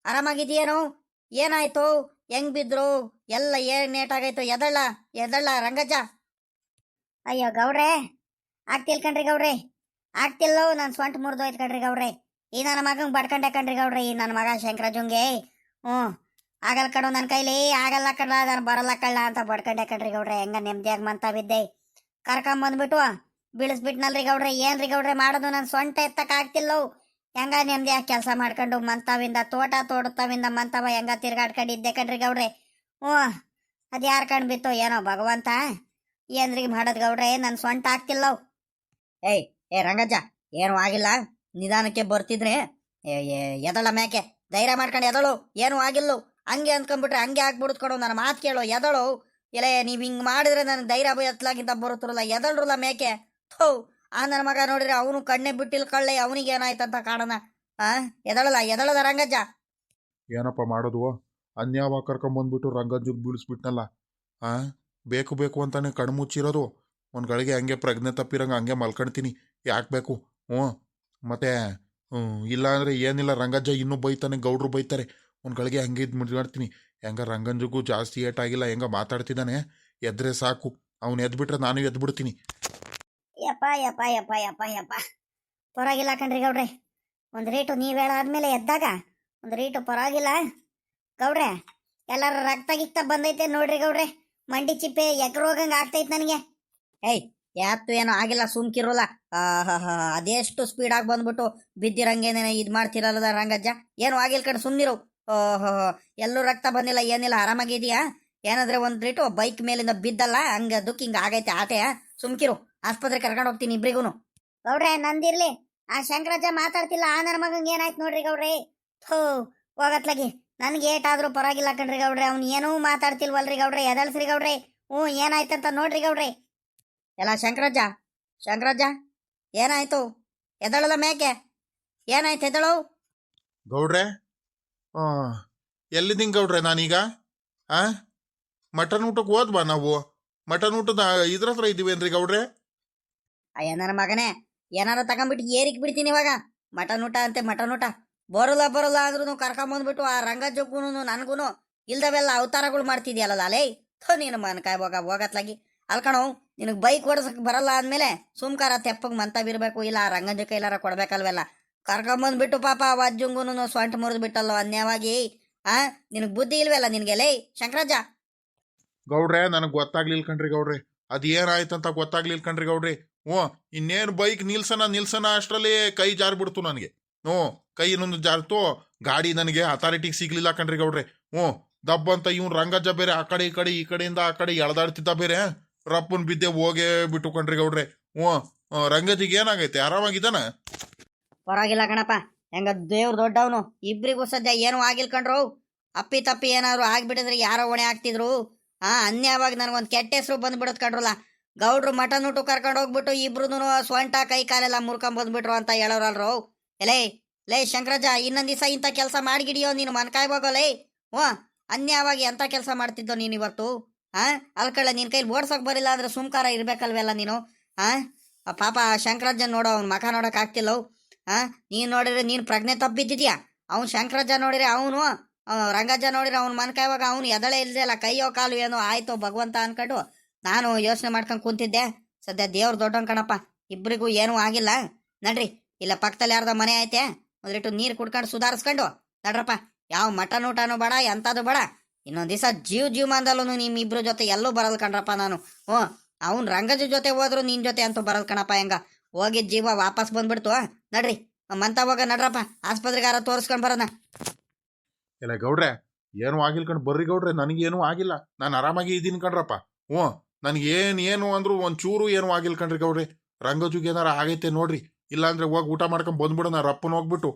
ಆರಾಮಾಗಿದೆಯೇನು ಏನಾಯ್ತು? ಹೆಂಗ್ ಬಿದ್ರು? ಎಲ್ಲ ಏನ್ ನೇಟಾಗೈತು? ಎದಳ ಎದಳ ರಂಗಜ್ಜ? ಅಯ್ಯೋ ಗೌರೇ ಆಗ್ತಿಲ್ ಕಣ್ರಿ ಗೌರೇ ಆಗ್ತಿಲ್ಲೋ, ನಾನು ಸ್ವಂಟ್ ಮುರಿದೋಯ್ತು ಕಣ್ರಿ ಗೌಡ್ರೆ. ಈ ನನ್ನ ಮಗಂಗೆ ಬಡ್ಕಂಡೆ ಕಣ್ರಿ ಗೌಡ್ರಿ, ಈ ನನ್ನ ಮಗ ಶಂಕರಾಜುಂಗೆ. ಹ್ಞೂ. ಆಗಲ್ಲ ಕಡು ನನ್ನ ಕೈಲಿ, ಆಗಲ್ಲ ಕಡ್ಲ ನಾನು ಬರಲ್ಲ ಕಳ್ಳ ಅಂತ ಬಡ್ಕಂಡೆ ಕಣ್ರಿ ಗೌಡ್ರೆ, ಹೆಂಗ ನೆಮ್ಮದಿಯಾಗಿ ಮಂತ ಬಿದ್ದೆ. ಕರ್ಕೊಂಬಂದ್ಬಿಟ್ಟು ಬೀಳಿಸ್ಬಿಟ್ನಲ್ರಿ ಗೌಡ್ರೆ, ಏನ್ರಿ ಗೌಡ್ರೆ ಮಾಡೋದು ನನ್ನ ಸೊಂಟ ಎತ್ತಕ್ ಆಗ್ತಿಲ್ಲೋ. ಹೆಂಗ ನೆಮ್ಮದಿಯಾಗಿ ಕೆಲಸ ಮಾಡ್ಕೊಂಡು ಮಂತವಿಂದ, ತೋಟ ತೋಟತವಿಂದ ಮಂತವ ಹೆಂಗ ತಿರ್ಗಾಡ್ಕೊಂಡಿದ್ದೆ ಕಣ್ರಿ ಗೌಡ್ರೆ. ಹ್ಞೂ. ಅದು ಯಾರು ಕಂಡ್ಬಿತ್ತು ಏನೋ ಭಗವಂತ. ಏನ್ರಿ ಮಾಡೋದು ಗೌಡ್ರೆ ನನ್ನ ಸೊಂಟ ಆಗ್ತಿಲ್ಲವು ಏಯ್, ಏ ರಂಗಜ್ಜ, ಏನು ಆಗಿಲ್ಲ. ನಿಧಾನಕ್ಕೆ ಬರ್ತಿದ್ರೆ ಎದಳ ಮೇಕೆ ಧೈರ್ಯ ಮಾಡ್ಕೊಂಡು ಎದಳು. ಏನು ಆಗಿಲ್ಲ. ಹಂಗೆ ಅಂದ್ಕೊಂಡ್ಬಿಟ್ರೆ ಹಂಗೆ ಆಗ್ಬಿಡುತ್ತೆ ಕೊಡು ನನ್ನ ಮಾತು ಕೇಳು. ಎದಳು? ಎಲೆ, ನೀವು ಹಿಂಗೆ ಮಾಡಿದ್ರೆ ನನ್ನ ಧೈರ್ಯ ಎತ್ಲಾಗಿಂತ ಬರುತ್ತಿರಲ್ಲ, ಎದಳ್ರಲ್ಲ ಮೇಕೆ ಥೋ, ಆ ನನ್ನ ಮಗ ನೋಡಿದ್ರೆ ಅವನು ಕಣ್ಣೆ ಬಿಟ್ಟಿಲ್ ಕಳ್ಳೆ, ಅವನಿಗೆ ಏನಾಯ್ತಂತ ಕಾಣೋಣ ಆ, ಎದಳಲ್ಲ, ಎದಳದ ರಂಗಜ್ಜ. ಏನಪ್ಪ ಮಾಡೋದು? ಅನ್ಯಾವ ಕರ್ಕೊಂಬಂದ್ಬಿಟ್ಟು ರಂಗಜ್ಜು ಬೀಳಿಸ್ಬಿಟ್ನಲ್ಲ? ಆ, ಬೇಕು ಬೇಕು ಅಂತಾನೆ ಕಣ್ಮುಚ್ಚಿರೋದು. ಒಂದು ಗಳಿಗೆ ಹಂಗೆ ಪ್ರಜ್ಞೆ ತಪ್ಪಿರಂಗ ಹಂಗೆ ಮಲ್ಕೊಳ್ತೀನಿ ಯಾಕೆ ಬೇಕು? ಹ್ಞೂ. ಮತ್ತೆ ಇಲ್ಲ ಅಂದರೆ ಏನಿಲ್ಲ, ರಂಗಜ್ಜ ಇನ್ನೂ ಬೈತಾನೆ, ಗೌಡ್ರು ಬೈತಾರೆ. ಅವ್ನ ಗಳಿಗೆ ಹಂಗೆ ಇದು ಮಾಡ್ತೀನಿ. ಹೆಂಗ ರಂಗಂಜಗೂ ಜಾಸ್ತಿ ಏಟಾಗಿಲ್ಲ ಹೆಂಗ ಮಾತಾಡ್ತಿದ್ದಾನೆ? ಎದ್ರೆ ಸಾಕು. ಅವ್ನು ಎದ್ಬಿಟ್ರೆ ನಾನು ಎದ್ಬಿಡ್ತೀನಿ. ಯಪ್ಪ ಯಪ್ಪ ಯಪ್ಪ ಯಪ್ಪ ಯಪ್ಪ. ಪರವಾಗಿಲ್ಲ ಕಣ್ರಿ ಗೌಡ್ರೆ. ಒಂದು ರೇಟು ನೀವು ಹೇಳಾದ್ಮೇಲೆ ಎದ್ದಾಗ ಒಂದು ರೇಟು ಪರವಾಗಿಲ್ಲ. ಗೌಡ್ರೆ, ಎಲ್ಲರ ರಕ್ತ ಗಿಕ್ತ ಬಂದೈತೆ ನೋಡ್ರಿ ಗೌಡ್ರೆ. ಮಂಡಿ ಚಿಪ್ಪೆ ಎಗ್ರೋಗಂಗೆ ಆಗ್ತೈತೆ ನನಗೆ. ಏಯ್ ಯಾತು ಏನೋ ಆಗಿಲ್ಲ, ಸುಮ್ಕಿರೋಲ್ಲ. ಅದೆಷ್ಟು ಸ್ಪೀಡಾಗಿ ಬಂದ್ಬಿಟ್ಟು ಬಿದ್ದಿರಂಗೇನೆ ಇದು ಮಾಡ್ತಿರಲ್ಲ ರಂಗಜ್ಜ? ಏನು ಆಗಿಲ್ಲ ಕಡೆ ಸುಮ್ಮನಿರು ಓಹೋ ಎಲ್ಲೂ ರಕ್ತ ಬಂದಿಲ್ಲ, ಏನಿಲ್ಲ ಆರಾಮಾಗಿದೆಯಾ ಏನಾದ್ರೆ ಒಂದ್ ರೇಟು ಬೈಕ್ ಮೇಲಿಂದ ಬಿದ್ದಲ್ಲ, ಹಂಗ ದುಃಖ ಹಿಂಗ ಆಗೈತೆ ಆಟೆ ಸುಮ್ಕಿರು. ಆಸ್ಪತ್ರೆ ಕರ್ಕೊಂಡು ಹೋಗ್ತೀನಿ ಇಬ್ರಿಗೂನು. ಗೌಡ್ರೆ, ನಂದಿರ್ಲಿ. ಆ ಶಂಕರಜ್ಜ ಮಾತಾಡ್ತಿಲ್ಲ, ಆ ನನ್ನ ಮಗಂಗೆ ಏನಾಯ್ತು ನೋಡ್ರಿ ಗೌಡ್ರಿ? ಥೋ, ಹೋಗತ್ಲಾಗಿ. ನನ್ಗೆ ಏಟಾದ್ರೂ ಪರವಾಗಿಲ್ಲ ಕಣ್ರಿ ಗೌಡ್ರಿ, ಅವ್ನು ಏನೂ ಮಾತಾಡ್ತಿಲ್ವಲ್ರಿ ಗೌಡ್ರಿ, ಎದಳ್ಸ್ರಿ ಗೌಡ್ರಿ? ಹ್ಞೂ, ಏನಾಯ್ತಂತ ನೋಡ್ರಿ ಗೌಡ್ರೆ. ಎಲ್ಲ ಶಂಕರಾಜ ಶಂಕರಾಜ ಏನಾಯ್ತು? ಎದಳಲ್ಲ ಮೇಕೆ? ಏನಾಯ್ತು ಎದಳು ಗೌಡ್ರೆ? ಎಲ್ಲಿದ್ದೀನಿ ಗೌಡ್ರೆ ನಾನೀಗ? ಆ? ಮಟನ್ ಊಟಕ್ಕೆ ಹೋದ್ವಾ ನಾವು? ಮಟನ್ ಊಟದ ಇದ್ರ ಹತ್ರ ಇದ್ದೀವೇನ್ರಿ ಗೌಡ್ರೆ? ಅಯ್ಯ ನನ್ನ ಮಗನೇ ಏನಾರ ತಗೊಂಬಿಟ್ಟು ಏರಿಕ್ ಬಿಡ್ತೀನಿ ಇವಾಗ. ಮಟನ್ ಊಟ ಅಂತೆ ಮಟನ್ ಊಟ. ಬರೋಲ್ಲ ಬರೋಲ್ಲ ಅಂದ್ರೂ ಕರ್ಕೊಂಬಂದ್ಬಿಟ್ಟು ಆ ರಂಗಜ್ಜಕ್ಕೂ ನನಗೂನು ಇಲ್ದವೆಲ್ಲ ಅವತಾರಗಳು ಮಾಡ್ತಿದ್ಯಲ್ಲ ಲೇ ಥೋ ನೀನು ಮನ್ಕಾಯ್ ಹೋಗ ಹೋಗತ್ಲಾಗಿ. ಅಲ್ಕಣೋ ನಿನಗೆ ಬೈಕ್ ಓಡಿಸಕ್ಕೆ ಬರಲ್ಲ ಅಂದ್ಮೇಲೆ ಸುಮ್ಕಾರ ತೆಪ್ಪಗೆ ಮಂತ ಬಿರ್ಬೇಕು, ಇಲ್ಲ ರಂಗಂಜ ಕೈಲಾರ ಕೊಡ್ಬೇಕಲ್ವೆಲ್ಲ. ಕರ್ಕೊಂಬಂದ್ಬಿಟ್ಟು ಪಾಪ ಆ ಅಜ್ಜಂಗೂನು ಸೊಂಟ ಮುರಿದು ಬಿಟ್ಟಲ್ಲ ಅನ್ಯವಾಗಿ? ಆ, ನಿನಗ್ ಬುದ್ಧಿ ಇಲ್ವಲ್ಲ ನಿನಗೆ? ಲೇ ಶಂಕರಾಜ ಗೌಡ್ರೆ, ನನಗೆ ಗೊತ್ತಾಗ್ಲಿಲ್ಲ ಕಣ್ರಿ ಗೌಡ್ರೆ. ಅದೇನಾಯ್ತಂತ ಗೊತ್ತಾಗ್ಲಿಲ್ಲ ಕಣ್ರಿ ಗೌಡ್ರಿ. ಓ ಇನ್ನೇನು ಬೈಕ್ ನಿಲ್ಸನ ನಿಲ್ಸನ ಅಷ್ಟರಲ್ಲಿ ಕೈ ಜಾರ್ಬಿಡ್ತು ನನಗೆ. ಹ್ಞೂ, ಕೈ ಇನ್ನೊಂದು ಜಾರ್ತು, ಗಾಡಿ ನನಗೆ ಅಥಾರಿಟಿಗೆ ಸಿಗ್ಲಿಲ್ಲ ಕಣ್ರಿ ಗೌಡ್ರೆ. ಹ್ಞೂ, ದಬ್ಬಂತ ಇವ್ನು ರಂಗಜ್ಜ ಬೇರೆ ಆ ಕಡೆ ಈ ಕಡೆ ಈ ಕಡೆಯಿಂದ ಆ ಕಡೆ ಎಳ್ದಾಡ್ತಿದ್ದ ಬೇರೆ. ರಪ್ಪನ್ ಬಿದ್ದೆ ಹೋಗೇ ಬಿಟ್ಟು ಕಣ್ರಿ ಗೌಡ್ರೆ. ಹ್ಞೂ ರಂಗತಿಗೆ ಏನಾಗೈತೆ? ಆರಾಮಾಗಿದ್ದಾನ? ಪರವಾಗಿಲ್ಲ ಕಣಪ್ಪ. ಹೆಂಗ ದೇವ್ರ ದೊಡ್ಡವನು. ಇಬ್ರಿಗೂ ಸದ್ಯ ಏನು ಆಗಿಲ್ ಕಣ್ರು. ಅಪ್ಪಿ ತಪ್ಪಿ ಏನಾದ್ರು ಆಗ್ಬಿಟ್ಟಿದ್ರೆ ಯಾರೋ ಹೊಣೆ ಆಗ್ತಿದ್ರು. ಆ ಅನ್ಯವಾಗ ನನಗೊಂದು ಕೆಟ್ಟ ಹೆಸರು ಬಂದ್ಬಿಡತ್ ಕಣ್ರಲ್ಲ. ಗೌಡ್ರು ಮಟನ್ ಊಟ ಕರ್ಕೊಂಡು ಹೋಗ್ಬಿಟ್ಟು ಇಬ್ರು ಸ್ವಂಟ ಕೈ ಕಾಲೆಲ್ಲ ಮುರ್ಕೊಂಡ್ ಬಂದ್ಬಿಟ್ರು ಅಂತ ಹೇಳೋರಲ್ರು. ಎಲೇ, ಲೇ ಶಂಕರಾಜ ಇನ್ನೊಂದ್ ದಿವಸ ಇಂಥ ಕೆಲಸ ಮಾಡಿಗಿಡಿಯೋ ನೀನು ಮನ್ಕಾಯ್ ಲೇ. ಹ್ಞೂ ಅನ್ಯವಾಗಿ ಎಂಥ ಕೆಲಸ ಮಾಡ್ತಿದ್ದೋ ನೀನು ಇವತ್ತು? ಆ? ಅಲ್ಕಳ್ಳ ನಿನ್ ಕೈಲಿ ಓಡ್ಸಕ್ ಬರಲಿಲ್ಲ ಅಂದ್ರೆ ಸುಮ್ಕಾರ ಇರ್ಬೇಕಲ್ವೆಲ್ಲ ನೀನು? ಆ? ಪಾಪ ಶಂಕರಾಜನ್ ನೋಡೋ, ಅವ್ನ ಮಖ ನೋಡಕ್ ಆಗ್ತಿಲ್ಲವು ಆ? ನೀನ್ ನೋಡಿದ್ರೆ ನೀನ್ ಪ್ರಜ್ಞೆ ತಪ್ಪಿದ್ದಿದ್ಯಾ? ಅವ್ನು ಶಂಕರಾಜ ನೋಡಿದ್ರೆ ಅವನು ರಂಗಜ್ಜ ನೋಡಿದ್ರೆ ಅವ್ನ ಮನ್ಕಾಯವಾಗ ಅವ್ನು ಎದಳೆ ಇಲ್ದೆಲ್ಲ ಕೈಯೋ ಕಾಲು ಏನೋ ಆಯ್ತು ಭಗವಂತ ಅನ್ಕೊಂಡು ನಾನು ಯೋಚನೆ ಮಾಡ್ಕೊಂಡು ಕುಂತಿದ್ದೆ. ಸದ್ಯ ದೇವ್ರ ದೊಡ್ಡವನ್ ಕಣಪ್ಪ, ಇಬ್ರಿಗೂ ಏನೂ ಆಗಿಲ್ಲ. ನಡ್ರಿ, ಇಲ್ಲ ಪಕ್ಕದಲ್ಲಿ ಯಾರ್ದೋ ಮನೆ ಐತೆ ಒಂದಿಟ್ಟು ನೀರು ಕುಡ್ಕೊಂಡು ಸುಧಾರಿಸ್ಕೊಂಡು ನಡ್ರಪ್ಪ. ಯಾವ ಮಟನ್ ಊಟನೂ ಬೇಡ ಎಂಥದ್ದು ಬೇಡ. ಇನ್ನೊಂದ್ ದಿವಸ ಜೀವ ಜೀವಮಾನದಲ್ಲೂ ನಿಮ್ಮ ಇಬ್ರ ಜೊತೆ ಎಲ್ಲೂ ಬರಲ್ ಕಣ್ರಪ್ಪ ನಾನು. ಹ್ಞೂ ಅವ್ನು ರಂಗಜ ಜೊತೆ ಹೋದ್ರು ನಿನ್ ಜೊತೆ ಅಂತೂ ಬರಲ್ ಕಣಪ್ಪ ಹೆಂಗ. ಹೋಗಿದ್ದ ಜೀವ ವಾಪಸ್ ಬಂದ್ಬಿಡ್ತು ನಡ್ರಿ ಮಂತ ಹೋಗ ನಡ್ರಪ್ಪ ಆಸ್ಪತ್ರೆಗಾರ ತೋರಿಸ್ಕೊಂಡು ಬರೋಣ. ಇಲ್ಲ ಗೌಡ್ರೆ ಏನೂ ಆಗಿಲ್ಲ ಕಣ್ ಬರ್ರಿ ಗೌಡ್ರೆ ನನಗೇನೂ ಆಗಿಲ್ಲ. ನಾನು ಆರಾಮಾಗಿ ಇದ್ದೀನಿ ಕಣ್ರಪ್ಪ. ಹ್ಞೂ ನನಗೆ ಏನು ಏನು ಅಂದ್ರು ಒಂಚೂರು ಏನೂ ಆಗಿಲ್ಲ ಕಣ್ರಿ ಗೌಡ್ರಿ. ರಂಗಜುಗೆ ಏನಾರ ಆಗೈತೆ ನೋಡ್ರಿ ಇಲ್ಲಾಂದ್ರೆ ಹೋಗಿ ಊಟ ಮಾಡ್ಕೊಂಡ್ ಬಂದ್ಬಿಡೋಣ ರಪ್ಪನ ಹೋಗ್ಬಿಟ್ಟು.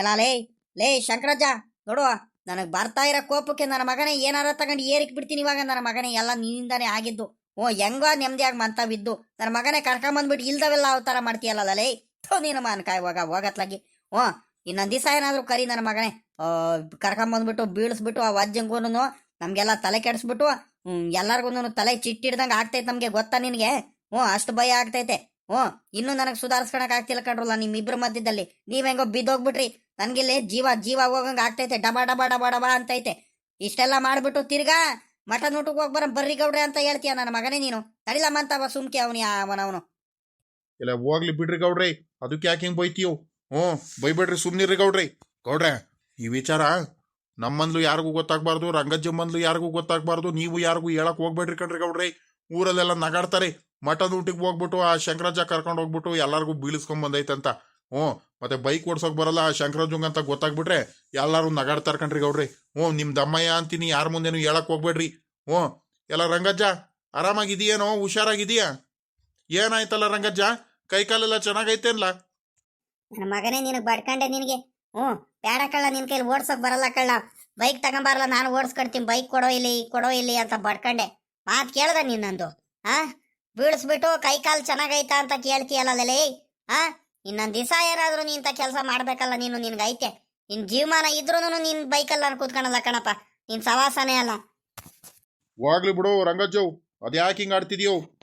ಎಲ್ಲ ಲೇ ಲೇ ಶಂಕರಜ್ಜ ನೋಡುವ. ನನಗ್ ಬರ್ತಾ ಇರೋ ಕೋಪಕ್ಕೆ ನನ್ನ ಮಗನೇ ಏನಾರ ತಗೊಂಡು ಏರಿಕ್ ಬಿಡ್ತೀನಿ ಇವಾಗ ನನ್ನ ಮಗನೇ. ಎಲ್ಲ ನಿನ್ನಿಂದಾನೇ ಆಗಿದ್ದು. ಓ, ಹೆಂಗೋ ನೆಮ್ಮದಿಯಾಗಿ ಮಂತ ಬಿದ್ದು ನನ್ನ ಮಗನೇ ಕರ್ಕೊಂಬಂದ್ಬಿಟ್ಟು ಇಲ್ದವೆಲ್ಲ ಅವತಾರ ಮಾಡ್ತೀಯಲ್ಲ ಲೈ ಥೋ, ನೀನು ಮಾನ್ಕಾಯ್ ಹೋಗ, ಹೋಗತ್ಲಾಗಿ. ಓ, ಇನ್ನೊಂದು ದಿವಸ ಏನಾದರೂ ಕರಿ ನನ್ನ ಮಗನೇ. ಕರ್ಕೊಂಬಂದ್ಬಿಟ್ಟು, ಬೀಳಿಸ್ಬಿಟ್ಟು ಆ ವಜ್ಜಂಗೂನು ನಮಗೆಲ್ಲ ತಲೆ ಕೆಡಿಸ್ಬಿಟ್ಟು ಎಲ್ಲರಿಗೂ ತಲೆ ಚಿಟ್ಟಿಡ್ದಂಗೆ ಆಗ್ತೈತೆ ನಮಗೆ ಗೊತ್ತಾ ನಿನಗೆ? ಹ್ಞೂ ಅಷ್ಟು ಭಯ ಆಗ್ತೈತೆ. ಹ್ಞೂ ಇನ್ನೂ ನನಗೆ ಸುಧಾರಿಸ್ಕೊಳಕ್ಕೆ ಆಗ್ತಿಲ್ಲ ಕಣ್ರಲ್ಲ ನಿಮ್ಮಿಬ್ಬರ ಮಧ್ಯದಲ್ಲಿ. ನೀವು ಹೆಂಗೋ ಬಿದ್ದೋಗ್ಬಿಟ್ರಿ. ನನ್ಗಿಲ್ಲಿ ಜೀವ ಜೀವ ಹೋಗಂಗ ಆಗ್ತೈತೆ. ಡಬಾ, ಡಬ, ಡಬಾ ಡಬಾ ಅಂತೈತೆ. ಇಷ್ಟೆಲ್ಲ ಮಾಡ್ಬಿಟ್ಟು ತಿರ್ಗಾ ಮಟನ್ ಊಟಕ್ಕೆ ಹೋಗಿ ಬರ ಬರ್ರಿ ಗೌಡ್ರೆ ಅಂತ ಹೇಳ್ತೀಯ ನನ್ನ ಮಗನೇ ನೀನು. ತಡಿಲಮ್ಮ ಅಂತ ಸುಮ್ಕೆ ಅವನಿ ಅವನವನು. ಇಲ್ಲ, ಹೋಗ್ಲಿ ಬಿಡ್ರಿ ಗೌಡ್ರಿ. ಅದಕ್ಕೆ ಯಾಕೆ ಹಿಂಗೆ ಬೈತೀಯೋ? ಹ್ಞೂ, ಬೈಬೇಡ್ರಿ, ಸುಮ್ನಿರ್ರಿ ಗೌಡ್ರಿ. ಗೌಡ್ರೆ, ಈ ವಿಚಾರ ನಮ್ಮಂದ್ಲು ಯಾರಿಗೂ ಗೊತ್ತಾಗ್ಬಾರ್ದು, ರಂಗಜ್ಜಮ್ಮಂದ್ಲು ಯಾರಿಗೂ ಗೊತ್ತಾಗಬಾರ್ದು, ನೀವು ಯಾರಿಗೂ ಹೇಳಕ್ ಹೋಗ್ಬೇಡ್ರಿ ಕಣ್ರಿ ಗೌಡ್ರಿ. ಊರಲ್ಲೆಲ್ಲ ನಗಾಡ್ತಾರೆ. ಮಠದ ಊಟಕ್ಕೆ ಹೋಗ್ಬಿಟ್ಟು ಆ ಶಂಕರಾಜ ಕರ್ಕೊಂಡು ಹೋಗ್ಬಿಟ್ಟು ಎಲ್ಲಾರ್ಗೂ ಬೀಳಿಸ್ಕೊಂಡ್ ಬಂದೈತಂತ. ಹ್ಞೂ, ಮತ್ತೆ ಬೈಕ್ ಓಡ್ಸೋಕ್ ಬರಲ್ಲ ಶಂಕರಜುಂಗ್ ಅಂತ ಗೊತ್ತಾಗ್ಬಿಟ್ರೆ ಎಲ್ಲರೂ ನಗಾಡ್ತಾರ ಕಣ್ರಿ ಗೌಡ್ರಿ. ಹ್ಞೂ, ನಿಮ್ ದಮ್ಮಯ್ಯ ಅಂತೀನಿ, ಯಾರ ಮುಂದೇನು ಹೇಳಕ್ ಹೋಗ್ಬೇಡ್ರಿ. ಹ್ಞೂ, ಎಲ್ಲ ರಂಗಜ್ಜ ಆರಾಮಾಗಿದೆಯೇನೋ ಹುಷಾರಾಗಿದೆಯಾ ಏನಾಯ್ತಲ್ಲ ರಂಗಜ್ಜ ಕೈ ಕಾಲೆಲ್ಲ ಚೆನ್ನಾಗೈತೇನ್ಲ? ನನ್ನ ಮಗನೇ ನಿನಗೆ ಬಡ್ಕಂಡೆ ನಿನಗೆ. ಹ್ಞೂ, ಬೇಡ ಕಳ್ಳ, ನಿನ್ ಕೈಲಿ ಓಡ್ಸಕ್ ಬರಲ್ಲ ಕಳ್ಳ. ಬೈಕ್ ತಗೊಂಬರಲ್ಲ, ನಾನು ಓಡಿಸ್ಕೊಡ್ತೀನಿ ಬೈಕ್ ಕೊಡೋ ಇಲ್ಲಿ ಕೊಡೋ ಇಲ್ಲಿ ಅಂತ ಬಡ್ಕಂಡೆ. ಮಾತು ಕೇಳ್ದ ನಿನ್ನಂದು ಹಾಂ ಬೀಳಿಸ್ಬಿಟ್ಟು ಕೈ ಕಾಲು ಚೆನ್ನಾಗೈತಾ ಅಂತ ಕೇಳ್ತೀಯಲ್ಲ ಲೇ ಆ? ಇನ್ನೊಂದ್ ದಿವಸ ಯಾರಾದರೂ ನೀ ಕೆಲಸ ಮಾಡಬೇಕಲ್ಲ ನೀನು, ನಿನ್ಗೆ ಐತೆ. ನಿನ್ನ ಜೀವಮಾನ ಇದ್ರೂ ನಿನ್ ಬೈಕಲ್ಲಿ ನಾನು ಕಣಪ್ಪ. ನಿನ್ನ ಸವಾಸನೇ ಅಲ್ಲ. ಹೋಗ್ಲಿ ಬಿಡು ರಂಗಜ್ಜವ್ ಅದ್ಯಾಕೆ ಹಿಂಗೆ ಆಡ್ತಿದ್ಯೋ?